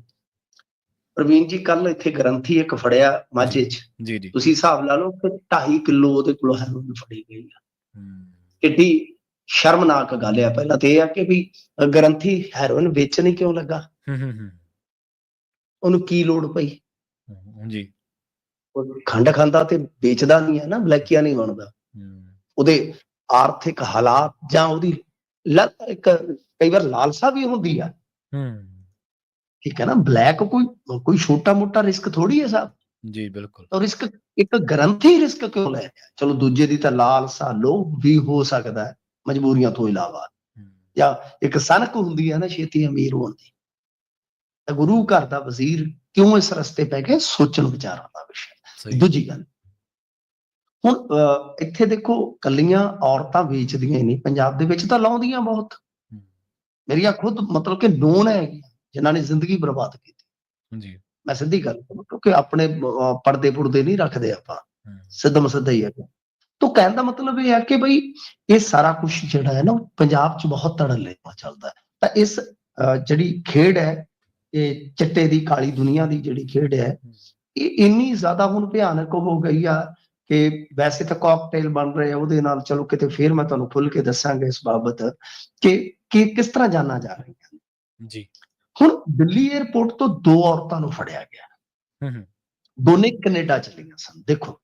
Speaker 2: ਪ੍ਰਵੀਨ ਜੀ ਕੱਲ ਇੱਥੇ ਗ੍ਰੰਥੀ ਇੱਕ ਫੜਿਆ ਮਾਝੇ ਚ।
Speaker 1: ਜੀ ਜੀ।
Speaker 2: ਤੁਸੀਂ ਹਿਸਾਬ ਲਾ ਲਓ ਕਿ 2.5 ਕਿਲੋ ਉਹਦੇ ਕੋਲੋਂ ਹੈਰੋਇਨ ਫੜੀ ਗਈ ਆ।
Speaker 1: ਹੂੰ।
Speaker 2: ਕਿੱਡੀ ਸ਼ਰਮਨਾਕ ਗੱਲ ਆ ਪਹਿਲਾਂ ਤੇ ਇਹ ਆ ਕਿ ਵੀ ਗ੍ਰੰਥੀ ਹੈਰੋਇਨ ਵੇਚਣ ਹੀ ਕਿਉਂ ਲੱਗਾ?
Speaker 1: ਹੂੰ
Speaker 2: ਉਹਨੂੰ ਕੀ ਲੋੜ ਪਈ?
Speaker 1: ਜੀ।
Speaker 2: ਉਹ ਖੰਡ ਖਾਂਦਾ ਤੇ ਵੇਚਦਾ ਨਹੀਂ ਹੈ ਨਾ ਬਲੈਕੀਆ ਨਹੀਂ ਬਣਦਾ। ਉਹਦੇ ਆਰਥਿਕ ਹਾਲਾਤ ਜਾਂ ਉਹਦੀ ਇੱਕ ਕਈ ਵਾਰ ਲਾਲਸਾ ਵੀ ਹੁੰਦੀ ਆ।
Speaker 1: ਹੂੰ।
Speaker 2: ਠੀਕ ਹੈ ਨਾ ਬਲੈਕ ਕੋਈ ਕੋਈ ਛੋਟਾ ਮੋਟਾ ਰਿਸਕ ਥੋੜੀ ਹੈ ਸਾਹਿਬ
Speaker 1: ਜੀ ਬਿਲਕੁਲ।
Speaker 2: ਤਾਂ ਰਿਸਕ ਇੱਕ ਗ੍ਰੰਥੀ ਰਿਸਕ ਕਿਉਂ ਲੈ ਰਿਹਾ ਚਲੋ ਦੂਜੇ ਦੀ ਤਾਂ ਲਾਲਸਾ ਲੋਭ ਵੀ ਹੋ ਸਕਦਾ ਹੈ। ਮਜਬੂਰੀਆਂ ਤੋਂ ਇਲਾਵਾ। ਜਾਂ ਇੱਕ ਸਨਕ ਹੁੰਦੀ ਹੈ ਨਾ ਛੇਤੀ ਅਮੀਰ ਹੋਣ ਦੀ। ਤਾਂ ਗੁਰੂ ਘਰ ਦਾ ਵਜ਼ੀਰ ਕਿਉਂ ਇਸ ਰਸਤੇ ਪੈ ਗਿਆ? ਸੋਚਣ ਵਿਚਾਰਨ ਦਾ ਵਿਸ਼ਾ ਦੂਜੀ ਗੱਲ ਹੁਣ ਇੱਥੇ ਦੇਖੋ ਕੱਲੀਆਂ ਔਰਤਾਂ ਵੇਚਦੀਆਂ ਨਹੀਂ। ਪੰਜਾਬ ਦੇ ਵਿੱਚ ਤਾਂ ਲਾਉਂਦੀਆਂ ਬਹੁਤ। ਮੇਰੀਆਂ ਖੁਦ ਮਤਲਬ ਕਿ ਨੋਨ ਹੈ ਜਿਨ੍ਹਾਂ ਨੇ ਜ਼ਿੰਦਗੀ ਬਰਬਾਦ ਕੀਤੀ।
Speaker 1: ਜੀ।
Speaker 2: ਮੈਂ ਸਿੱਧੀ ਗੱਲ ਕਰਾਂ ਕਿਉਂਕਿ ਆਪਣੇ ਪਰਦੇ ਪੁਰਦੇ ਨਹੀਂ ਰੱਖਦੇ ਆਪਾਂ। ਸਿੱਧਮ ਸਿੱਧਾ ਹੀ ਹੈ। ਤਾਂ ਕਹਿਣ ਦਾ ਮਤਲਬ ਇਹ ਹੈ ਕਿ ਬਈ ਇਹ ਸਾਰਾ ਕੁਝ ਜਿਹੜਾ ਹੈ ਨਾ ਉਹ ਪੰਜਾਬ 'ਚ ਬਹੁਤ ਤੜਲੇ ਚੱਲਦਾ ਹੈ ਤਾਂ ਇਸ ਜਿਹੜੀ ਖੇਡ ਹੈ ਇਹ ਚਿੱਟੇ ਦੀ ਕਾਲੀ ਦੁਨੀਆ ਦੀ ਜਿਹੜੀ ਖੇਡ ਹੈ ਇਹ ਇੰਨੀ ਜ਼ਿਆਦਾ ਹੁਣ ਭਿਆਨਕ ਹੋ ਗਈ ਆ ਕਿ ਵੈਸੇ ਤਾਂ ਕਾਕਟੇਲ ਬਣ ਰਹੇ ਆ ਉਹਦੇ ਨਾਲ ਚਲੋ ਕਿਤੇ ਫੇਰ ਮੈਂ ਤੁਹਾਨੂੰ ਖੁੱਲ ਕੇ ਦੱਸਾਂਗਾ ਇਸ ਬਾਬਤ ਕਿ ਕਿ ਕਿਸ ਤਰ੍ਹਾਂ ਜਾਣਾ ਜਾ ਰਹੀਆਂ
Speaker 1: ਜੀ
Speaker 2: ਹੁਣ ਦਿੱਲੀ 에ਅਰਪੋਰਟ ਤੋਂ ਦੋ ਔਰਤਾਂ ਨੂੰ ਫੜਿਆ ਗਿਆ
Speaker 1: ਹੂੰ ਹੂੰ
Speaker 2: ਦੋਨੇ ਕੈਨੇਡਾ ਚਲੀਆਂ ਸਨ ਦੇਖੋ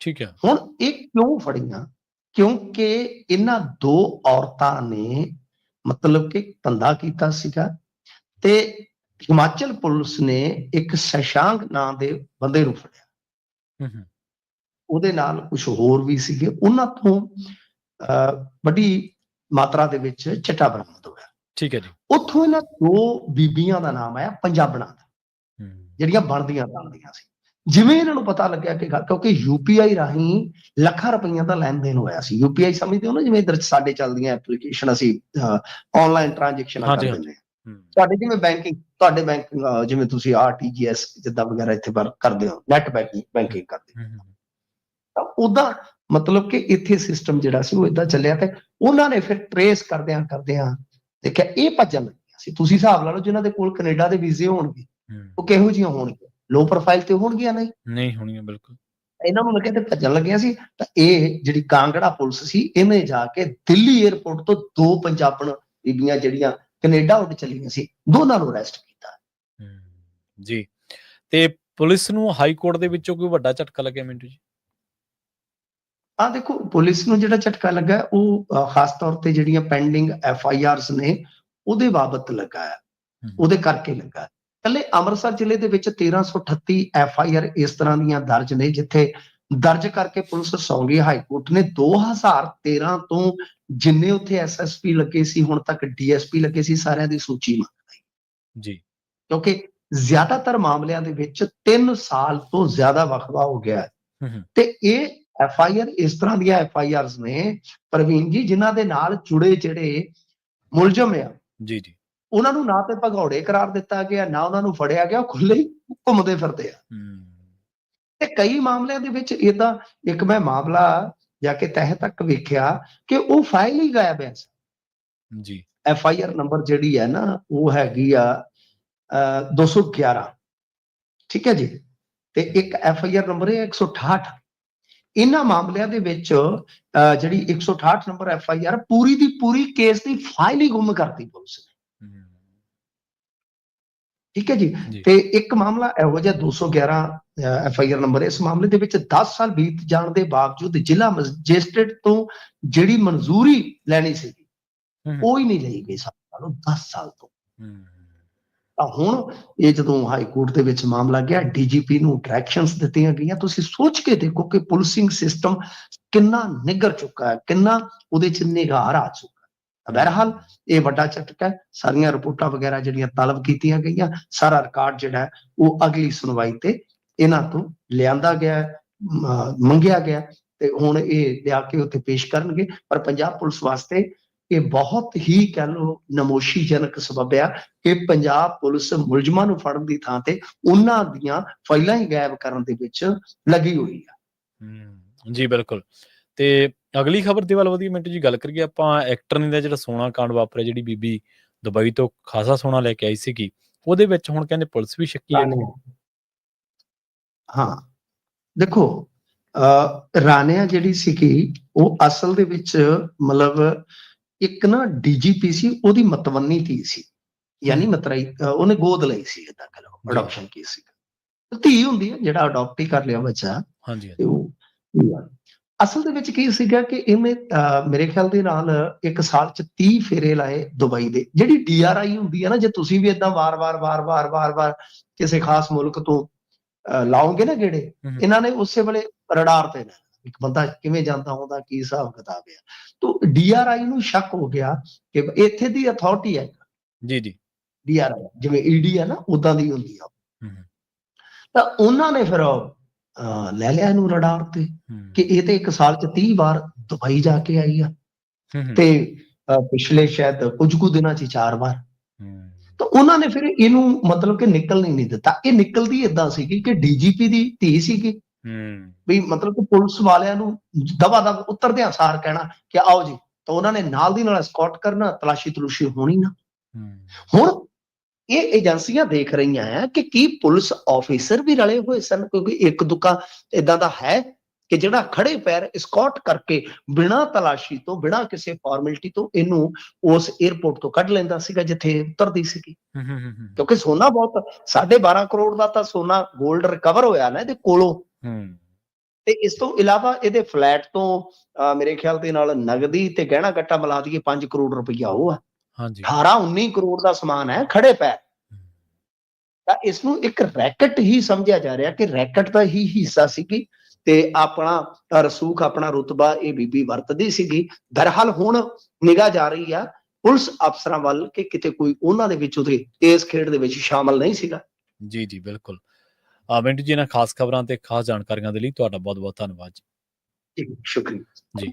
Speaker 1: ਠੀਕ ਹੈ।
Speaker 2: ਹੁਣ ਇਹ ਕਿਉਂ ਫੜੀਆਂ? ਕਿਉਂਕਿ ਇਹਨਾਂ ਦੋ ਔਰਤਾਂ ਨੇ ਮਤਲਬ ਕਿ ਧੰਦਾ ਕੀਤਾ ਸੀਗਾ ਤੇ ਹਿਮਾਚਲ ਪੁਲਿਸ ਨੇ ਇੱਕ ਸ਼ਸ਼ਾਂਕ ਨਾਂ ਦੇ ਬੰਦੇ ਨੂੰ ਫੜਿਆ।
Speaker 1: ਹੂੰ
Speaker 2: ਉਹਦੇ ਨਾਲ ਕੁਝ ਹੋਰ ਵੀ ਸੀਗੇ। ਉਹਨਾਂ ਤੋਂ ਵੱਡੀ ਮਾਤਰਾ ਦੇ ਵਿੱਚ ਚਿੱਟਾ ਬਰਾਮਦ ਹੋਇਆ।
Speaker 1: ਠੀਕ ਹੈ ਜੀ।
Speaker 2: ਉੱਥੋਂ ਇਹਨਾਂ ਦੋ ਬੀਬੀਆਂ ਦਾ ਨਾਮ ਆਇਆ ਪੰਜਾਬਣਾ ਦਾ। ਜਿਹੜੀਆਂ ਬਣਦੀਆਂ ਬਣਦੀਆਂ ਸੀ। ਜਿਵੇਂ ਇਹਨਾਂ ਨੂੰ ਪਤਾ ਲੱਗਿਆ ਕਿ ਕਿਉਂਕਿ ਯੂਪੀਆਈ ਰਾਹੀਂ ਲੱਖਾਂ ਰੁਪਈਆ ਦਾ ਲੈਣ ਦੇਣ ਹੋਇਆ ਸੀ। ਯੂਪੀਆਈ ਸਮਝਦੇ ਹੋ ਨਾ ਜਿਵੇਂ ਇਧਰ ਸਾਡੇ ਚੱਲਦੀਆਂ ਐਪਲੀਕੇਸ਼ਨ ਅਸੀਂ ਆਨਲਾਈਨ ਟ੍ਰਾਂਜੈਕਸ਼ਨ
Speaker 1: ਹਾਂਜੀ,
Speaker 2: ਕਰ
Speaker 1: ਹਾਂਜੀ।
Speaker 2: ਦਿੰਦੇ ਹਾਂ
Speaker 1: ਹੂੰ।
Speaker 2: ਤੁਹਾਡੇ ਜਿਵੇਂ ਬੈਂਕਿੰਗ ਤੁਹਾਡੇ ਬੈਂਕ ਜਿਵੇਂ ਤੁਸੀਂ ਆਰਟੀਜੀਐਸ ਜਿੱਦਾਂ ਵਗੈਰਾ ਇੱਥੇ ਵਰਕ ਕਰਦੇ ਹੋ ਨੈਟ ਬੈਂਕਿੰਗ ਬੈਂਕਿੰਗ ਕਰਦੇ ਹੋ। ਤਾਂ ਉਹਦਾ ਮਤਲਬ ਕਿ ਇੱਥੇ ਸਿਸਟਮ ਜਿਹੜਾ ਸੀ ਉਹ ਇਦਾਂ ਚੱਲਿਆ ਤੇ ਉਹਨਾਂ ਨੇ ਫਿਰ ਟਰੇਸ ਕਰਦਿਆਂ ਕਰਦਿਆਂ ਦੇਖਿਆ ਇਹ ਭੱਜਣ ਲੱਗਿਆ ਸੀ। ਤੁਸੀਂ ਹਿਸਾਬ ਲਾ ਲਓ ਜਿਨ੍ਹਾਂ ਦੇ ਕੋਲ ਕੈਨੇਡਾ ਦੇ ਵੀਜ਼ੇ ਹੋਣਗੇ ਉਹ ਕਿਹੋ ਜਿਹੀਆਂ ਹੋਣਗੀਆਂ? ਲੋ ਪ੍ਰੋਫਾਈਲ ਤੇ ਹੋਣਗੀਆਂ ਨਹੀਂ?
Speaker 1: ਨਹੀਂ ਹੋਣੀਆਂ ਬਿਲਕੁਲ।
Speaker 2: ਇਹਨਾਂ ਨੂੰ ਲੱਗਿਆ ਤੇ ਭੱਜਣ ਲੱਗਿਆ ਸੀ ਤਾਂ ਇਹ ਜਿਹੜੀ ਕਾਂਗੜਾ ਪੁਲਿਸ ਸੀ ਇਹਨੇ ਜਾ ਕੇ ਦਿੱਲੀ 에ਅਰਪੋਰਟ ਤੋਂ ਦੋ ਪੰਜਾਬਣ ਬੀਬੀਆਂ ਜਿਹੜੀਆਂ ਕੈਨੇਡਾ ਉੱਡ ਚਲੀਆਂ ਸੀ ਦੋਨਾਂ ਨੂੰ ਅਰੈਸਟ ਕੀਤਾ।
Speaker 1: ਜੀ। ਤੇ ਪੁਲਿਸ ਨੂੰ ਹਾਈ ਕੋਰਟ ਦੇ ਵਿੱਚੋਂ ਕੋਈ ਵੱਡਾ ਝਟਕਾ ਲੱਗਿਆ ਮਿੰਟੂ ਜੀ?
Speaker 2: ਆ ਦੇਖੋ ਪੁਲਿਸ ਨੂੰ ਜਿਹੜਾ ਝਟਕਾ ਲੱਗਾ ਉਹ ਖਾਸ ਤੌਰ ਤੇ ਜਿਹੜੀਆਂ ਪੈਂਡਿੰਗ ਐਫ ਆਈ ਆਰਸ ਨੇ ਉਹਦੇ ਬਾਬਤ ਲੱਗਾ ਹੈ। ਉਹਦੇ ਕਰਕੇ ਲੱਗਾ। ਹੈ। ਇਕੱਲੇ ਅੰਮ੍ਰਿਤਸਰ ਜ਼ਿਲ੍ਹੇ ਦੇ ਵਿੱਚ 1338 ਐਫ ਆਈ ਆਰ ਇਸ ਤਰ੍ਹਾਂ ਦੀਆਂ ਦਰਜ ਨੇ ਜਿੱਥੇ ਦਰਜ ਕਰਕੇ ਪੁਲਿਸ ਸੌਂਗੀ ਹਾਈ ਕੋਰਟ ਨੇ 2013 ਤੋਂ ਜਿੰਨੇ ਉੱਥੇ ਐਸ ਐਸ ਪੀ ਲੱਗੇ ਸੀ ਹੁਣ ਤੱਕ ਡੀ ਐਸ ਪੀ ਲੱਗੇ ਸੀ ਸਾਰਿਆਂ ਦੀ ਸੂਚੀ ਮੰਗ
Speaker 1: ਜੀ।
Speaker 2: ਕਿਉਂਕਿ ਜ਼ਿਆਦਾਤਰ ਮਾਮਲਿਆਂ ਦੇ ਵਿੱਚ 3 ਸਾਲ ਤੋਂ ਜ਼ਿਆਦਾ ਵਕਫਾ ਹੋ ਗਿਆ ਤੇ ਇਹ ਐਫ ਆਈ ਆਰ ਇਸ ਤਰ੍ਹਾਂ ਦੀਆਂ ਐਫ ਆਈ ਆਰਸ ਨੇ ਪ੍ਰਵੀਨ ਜੀ ਜਿਨ੍ਹਾਂ ਦੇ ਨਾਲ ਜੁੜੇ ਜਿਹੜੇ ਮੁਲਜ਼ਮ ਆ
Speaker 1: ਜੀ ਜੀ।
Speaker 2: ਉਹਨਾਂ ਨੂੰ ਨਾ ਤੇ ਭਗੌੜੇ ਕਰਾਰ ਦਿੱਤਾ ਗਿਆ ਨਾ ਉਹਨਾਂ ਨੂੰ ਫੜਿਆ ਗਿਆ ਉਹ ਖੁੱਲੇ ਹੀ ਘੁੰਮਦੇ ਫਿਰਦੇ ਆ। ਤੇ ਕਈ ਮਾਮਲਿਆਂ ਦੇ ਵਿੱਚ ਇਦਾਂ ਇੱਕ ਮੈਂ ਮਾਮਲਾ ਜਾ ਕੇ ਤਹਿ ਤੱਕ ਵੇਖਿਆ ਕਿ ਉਹ ਫਾਈਲ ਹੀ ਗਾਇਬ ਹੈ।
Speaker 1: ਜੀ।
Speaker 2: ਐਫ ਆਈ ਆਰ ਨੰਬਰ ਜਿਹੜੀ ਹੈ ਨਾ ਉਹ ਹੈਗੀ ਆ ਅਹ, 211 ਠੀਕ ਹੈ ਜੀ? ਤੇ ਇੱਕ ਐਫ ਆਈ ਆਰ ਨੰਬਰ ਹੈ 168 ਇਹਨਾਂ ਮਾਮਲਿਆਂ ਦੇ ਵਿੱਚ ਜਿਹੜੀ 168 ਨੰਬਰ ਐਫ ਆਈ ਆਰ ਪੂਰੀ ਦੀ ਪੂਰੀ ਕੇਸ ਦੀ ਫਾਈਲ ਹੀ ਗੁੰਮ ਕਰਤੀ ਪੁਲਿਸ ਨੇ। ਠੀਕ ਹੈ ਜੀ? ਤੇ ਇੱਕ ਮਾਮਲਾ ਇਹੋ ਜਿਹਾ 211 ਐਫ ਆਈ ਆਰ ਨੰਬਰ। ਇਸ ਮਾਮਲੇ ਦੇ ਵਿੱਚ 10 ਸਾਲ ਬੀਤ ਜਾਣ ਦੇ ਬਾਵਜੂਦ ਜ਼ਿਲ੍ਹਾ ਮੈਜਿਸਟ੍ਰੇਟ ਤੋਂ ਜਿਹੜੀ ਮਨਜ਼ੂਰੀ ਲੈਣੀ ਸੀ ਉਹ ਹੀ ਨਹੀਂ ਲਈ ਗਈ ਸਾਨੂੰ 10 ਸਾਲ ਤੋਂ। ਤਾਂ ਹੁਣ ਇਹ ਜਦੋਂ ਹਾਈ ਕੋਰਟ ਦੇ ਵਿੱਚ ਮਾਮਲਾ ਗਿਆ ਡੀਜੀਪੀ ਨੂੰ ਡਾਇਰੈਕਸ਼ਨਸ ਦਿੱਤੀਆਂ ਗਈਆਂ ਤੁਸੀਂ ਸੋਚ ਕੇ ਦੇਖੋ ਕਿ ਪੁਲਿਸਿੰਗ ਸਿਸਟਮ ਕਿੰਨਾ ਨਿੱਗਰ ਚੁੱਕਾ ਹੈ ਕਿੰਨਾ ਉਹਦੇ ਚ ਨਿਗਾਰ ਆ ਚੁੱਕਾ ਬਹਰਹਾਲ ਇਹ ਵੱਡਾ ਝਟਕਾ ਹੈ। ਸਾਰੀਆਂ ਰਿਪੋਰਟਾਂ ਵਗੈਰਾ ਜਿਹੜੀਆਂ ਤਲਬ ਕੀਤੀਆਂ ਗਈਆਂ, ਸਾਰਾ ਰਿਕਾਰਡ ਜਿਹੜਾ ਉਹ ਅਗਲੀ ਸੁਣਵਾਈ ਤੇ ਇਹਨਾਂ ਤੋਂ ਲਿਆਂਦਾ ਗਿਆ ਮੰਗਿਆ ਗਿਆ ਤੇ ਹੁਣ ਇਹ ਲਿਆ ਕੇ ਉੱਥੇ ਪੇਸ਼ ਕਰਨਗੇ। ਪਰ ਪੰਜਾਬ ਪੁਲਿਸ ਵਾਸਤੇ ਇਹ ਬਹੁਤ ਹੀ ਕਹਿ ਲਓ ਨਮੋਸ਼ੀਜਨਕ ਸਬਬ ਆ ਕਿ ਪੰਜਾਬ ਪੁਲਿਸ ਮੁਲਜ਼ਮਾਂ ਨੂੰ ਫੜਨ ਦੀ ਥਾਂ ਤੇ ਉਹਨਾਂ ਦੀਆਂ ਫਾਈਲਾਂ ਹੀ ਗਾਇਬ ਕਰਨ ਦੇ ਵਿੱਚ ਲੱਗੀ ਹੋਈ ਆ।
Speaker 1: ਜੀ ਬਿਲਕੁਲ। ਤੇ ਅਗਲੀ ਖਬਰ ਦੇ ਵੱਲ ਵਧੀ ਮਿੰਟੂ ਜੀ ਗੱਲ ਕਰੀਏ ਆਪਾਂ ਐਕਟਰ ਨੇ ਦਾ ਜਿਹੜਾ ਸੋਨਾ ਕਾਂਡ ਵਾਪਰਿਆ ਜਿਹੜੀ ਬੀਬੀ ਦੁਬਈ ਤੋਂ ਖਾਸਾ ਸੋਨਾ ਲੈ ਕੇ ਆਈ ਸੀਗੀ ਉਹਦੇ ਵਿੱਚ ਹੁਣ ਕਹਿੰਦੇ ਪੁਲਿਸ ਵੀ ਸ਼ੱਕੀ ਹੈ।
Speaker 2: ਹਾਂ ਦੇਖੋ ਰਾਣਿਆ ਜਿਹੜੀ ਸੀਗੀ ਉਹ ਅਸਲ ਦੇ ਵਿੱਚ ਮਤਲਬ ਇੱਕ ਨਾ ਡੀਜੀਪੀ ਸੀ ਉਹਦੀ ਮਤਵੰਨੀ ਧੀ ਸੀ। ਯਾਨੀ ਮਤਰਾਈ ਉਹਨੇ ਗੋਦ ਲਈ ਸੀ ਕਹ ਲਓ
Speaker 1: ਜੀ।
Speaker 2: ਅਡਾਪਸ਼ਨ ਕੇਸ ਸੀ ਧੀ ਹੁੰਦੀ ਹੈ ਜਿਹੜਾ ਅਡਾਪਟ ਹੀ ਕਰ ਲਿਆ ਬੱਚਾ
Speaker 1: ਹਾਂਜੀ ਹਾਂਜੀ।
Speaker 2: ਅਸਲ ਦੇ ਵਿੱਚ ਕੀ ਸੀਗਾ ਕਿ ਇਹਨੇ ਮੇਰੇ ਖਿਆਲ ਦੇ ਨਾਲ ਇੱਕ ਸਾਲ ਚ 30 ਫੇਰੇ ਲਾਏ ਦੁਬਈ ਦੇ। ਜਿਹੜੀ ਡੀਆਰਆਈ ਹੁੰਦੀ ਹੈ ਨਾ ਜੇ ਤੁਸੀਂ ਵੀ ਇਦਾਂ ਵਾਰ-ਵਾਰ ਵਾਰ-ਵਾਰ ਵਾਰ-ਵਾਰ ਕਿਸੇ ਖਾਸ ਮੁਲਕ ਤੋਂ ਲਾਓਗੇ ਨਾ ਗੇੜੇ ਇਹਨਾਂ ਨੇ ਉਸੇ ਵੇਲੇ ਰਡਾਰ ਤੇ ਲੈਣਾ ਇੱਕ ਬੰਦਾ ਕਿਵੇਂ ਜਾਂਦਾ ਹੁੰਦਾ ਕੀ ਹਿਸਾਬ ਕਿਤਾਬ ਹੈ ਤੋਂ ਡੀਆਰਆਈ ਨੂੰ ਸ਼ੱਕ ਹੋ ਗਿਆ ਕਿ ਇੱਥੇ ਦੀ ਅਥਾਰਟੀ ਹੈ।
Speaker 1: ਜੀ ਜੀ।
Speaker 2: ਡੀਆਰਆਈ ਜਿਵੇਂ ਈਡੀ ਹੈ ਨਾ ਉਦਾਂ ਦੀ ਹੁੰਦੀ ਆ। ਤਾਂ ਉਹਨਾਂ ਨੇ ਫਿਰ ਲੈ ਲਿਆ ਇਹਨੂੰ ਰਡਾਰ ਤੇ ਕਿ ਇਹ ਤੇ ਇੱਕ ਸਾਲ ਚ 30 ਵਾਰ ਦੁਬਈ ਜਾ ਕੇ ਆਈ ਆ। ਤੇ ਪਿਛਲੇ ਸ਼ਾਇਦ ਕੁਝ ਕੁ ਦਿਨਾਂ ਚ ਚਾਰ ਵਾਰ। ਤਾਂ ਉਹਨਾਂ ਨੇ ਫਿਰ ਇਹਨੂੰ ਮਤਲਬ ਕਿ ਨਿਕਲ ਨਹੀਂ ਦਿੱਤਾ। ਇਹ ਨਿਕਲਦੀ ਇਦਾਂ ਸੀਗੀ ਕਿ ਡੀਜੀਪੀ ਦੀ ਧੀ ਸੀਗੀ।
Speaker 1: ਹੂੰ,
Speaker 2: ਵੀ ਮਤਲਬ ਕਿ ਪੁਲਿਸ ਵਾਲਿਆਂ ਨੂੰ ਦਵਾ ਦਵ ਉਤਰਦਿਆਂ ਸਾਰ ਕਹਿਣਾ ਕਿ ਆਓ ਜੀ ਤਾਂ ਉਹਨਾਂ ਨੇ ਨਾਲ ਦੀ ਨਾਲ ਸਕਾਟ ਕਰਨਾ ਤਲਾਸ਼ੀ ਤਲੂਸ਼ੀ ਹੋਣੀ ਨਾ। ਹੁਣ ਇਹ ਏਜੰਸੀਆਂ ਦੇਖ ਰਹੀਆਂ ਆ ਕਿ ਕੀ ਪੁਲਿਸ ਆਫੀਸਰ ਵੀ ਰਲੇ ਹੋਏ ਸਨ ਕਿਉਂਕਿ ਇੱਕ ਦੁੱਕਾ ਇਦਾਂ ਦਾ ਹੈ ਕਿ ਜਿਹੜਾ ਖੜੇ ਪੈਰ ਸਕਾਟ ਕਰਕੇ ਬਿਨਾਂ ਤਲਾਸ਼ੀ ਤੋਂ ਬਿਨਾਂ ਕਿਸੇ ਫਾਰਮੈਲਿਟੀ ਤੋਂ ਇਹਨੂੰ ਉਸ 에ਅਰਪੋਰਟ ਤੋਂ ਕੱਢ ਲੈਂਦਾ ਸੀਗਾ ਜਿੱਥੇ ਉਤਰਦੀ ਸੀਗੀ।
Speaker 1: ਹੂੰ, ਹੂੰ, ਹੂੰ,
Speaker 2: ਕਿਉਂਕਿ ਸੋਨਾ ਬਹੁਤ 12.5 ਕਰੋੜ ਦਾ ਤਾਂ ਸੋਨਾ 골ਡ ਰਿਕਵਰ ਹੋਇਆ ਨਾ ਇਹਦੇ ਕੋਲੋਂ।
Speaker 1: ਹੂੰ,
Speaker 2: ਤੇ ਇਸ ਤੋਂ ਇਲਾਵਾ ਇਹਦੇ ਫਲੈਟ ਤੋਂ ਮੇਰੇ ਖਿਆਲ ਦੇ ਨਾਲ ਨਗਦੀ ਤੇ ਗਹਿਣਾ ਗੱਟਾ ਮਿਲਾ ਦਈਏ 5 ਕਰੋੜ ਰੁਪਈਆ ਉਹ ਆ।
Speaker 1: ਹਾਂਜੀ।
Speaker 2: 18 19 ਕਰੋੜ ਦਾ ਸਮਾਨ ਹੈ ਖੜੇ ਪੈ। ਤਾਂ ਇਸ ਨੂੰ ਇੱਕ ਰੈਕਟ ਹੀ ਸਮਝਿਆ ਜਾ ਰਿਹਾ ਕਿ ਰੈਕਟ ਦਾ ਹੀ ਹਿੱਸਾ ਸੀਗੀ ਤੇ ਆਪਣਾ ਰਸੂਖ ਆਪਣਾ ਰੁਤਬਾ ਇਹ ਬੀਬੀ ਵਰਤਦੀ ਸੀਗੀ। ਦਰਹਲ ਹੁਣ ਨਿਗਾਹ ਜਾ ਰਹੀ ਆ ਪੁਲਿਸ ਅਫਸਰਾਂ ਵੱਲ ਕਿ ਕਿਤੇ ਕੋਈ ਉਹਨਾਂ ਦੇ ਵਿੱਚ ਉਹਦੇ ਇਸ ਖੇਡ ਦੇ ਵਿੱਚ ਸ਼ਾਮਲ ਨਹੀਂ ਸੀਗਾ।
Speaker 1: ਜੀ ਜੀ ਬਿਲਕੁਲ। ਆ ਮਿੰਟੂ ਜੀ ਇਹਨਾਂ ਖਾਸ ਖਬਰਾਂ ਤੇ ਖਾਸ ਜਾਣਕਾਰੀਆਂ ਦੇ ਲਈ ਤੁਹਾਡਾ ਬਹੁਤ ਬਹੁਤ ਧੰਨਵਾਦ ਜੀ।
Speaker 2: ਜੀ ਸ਼ੁਕਰੀਆ।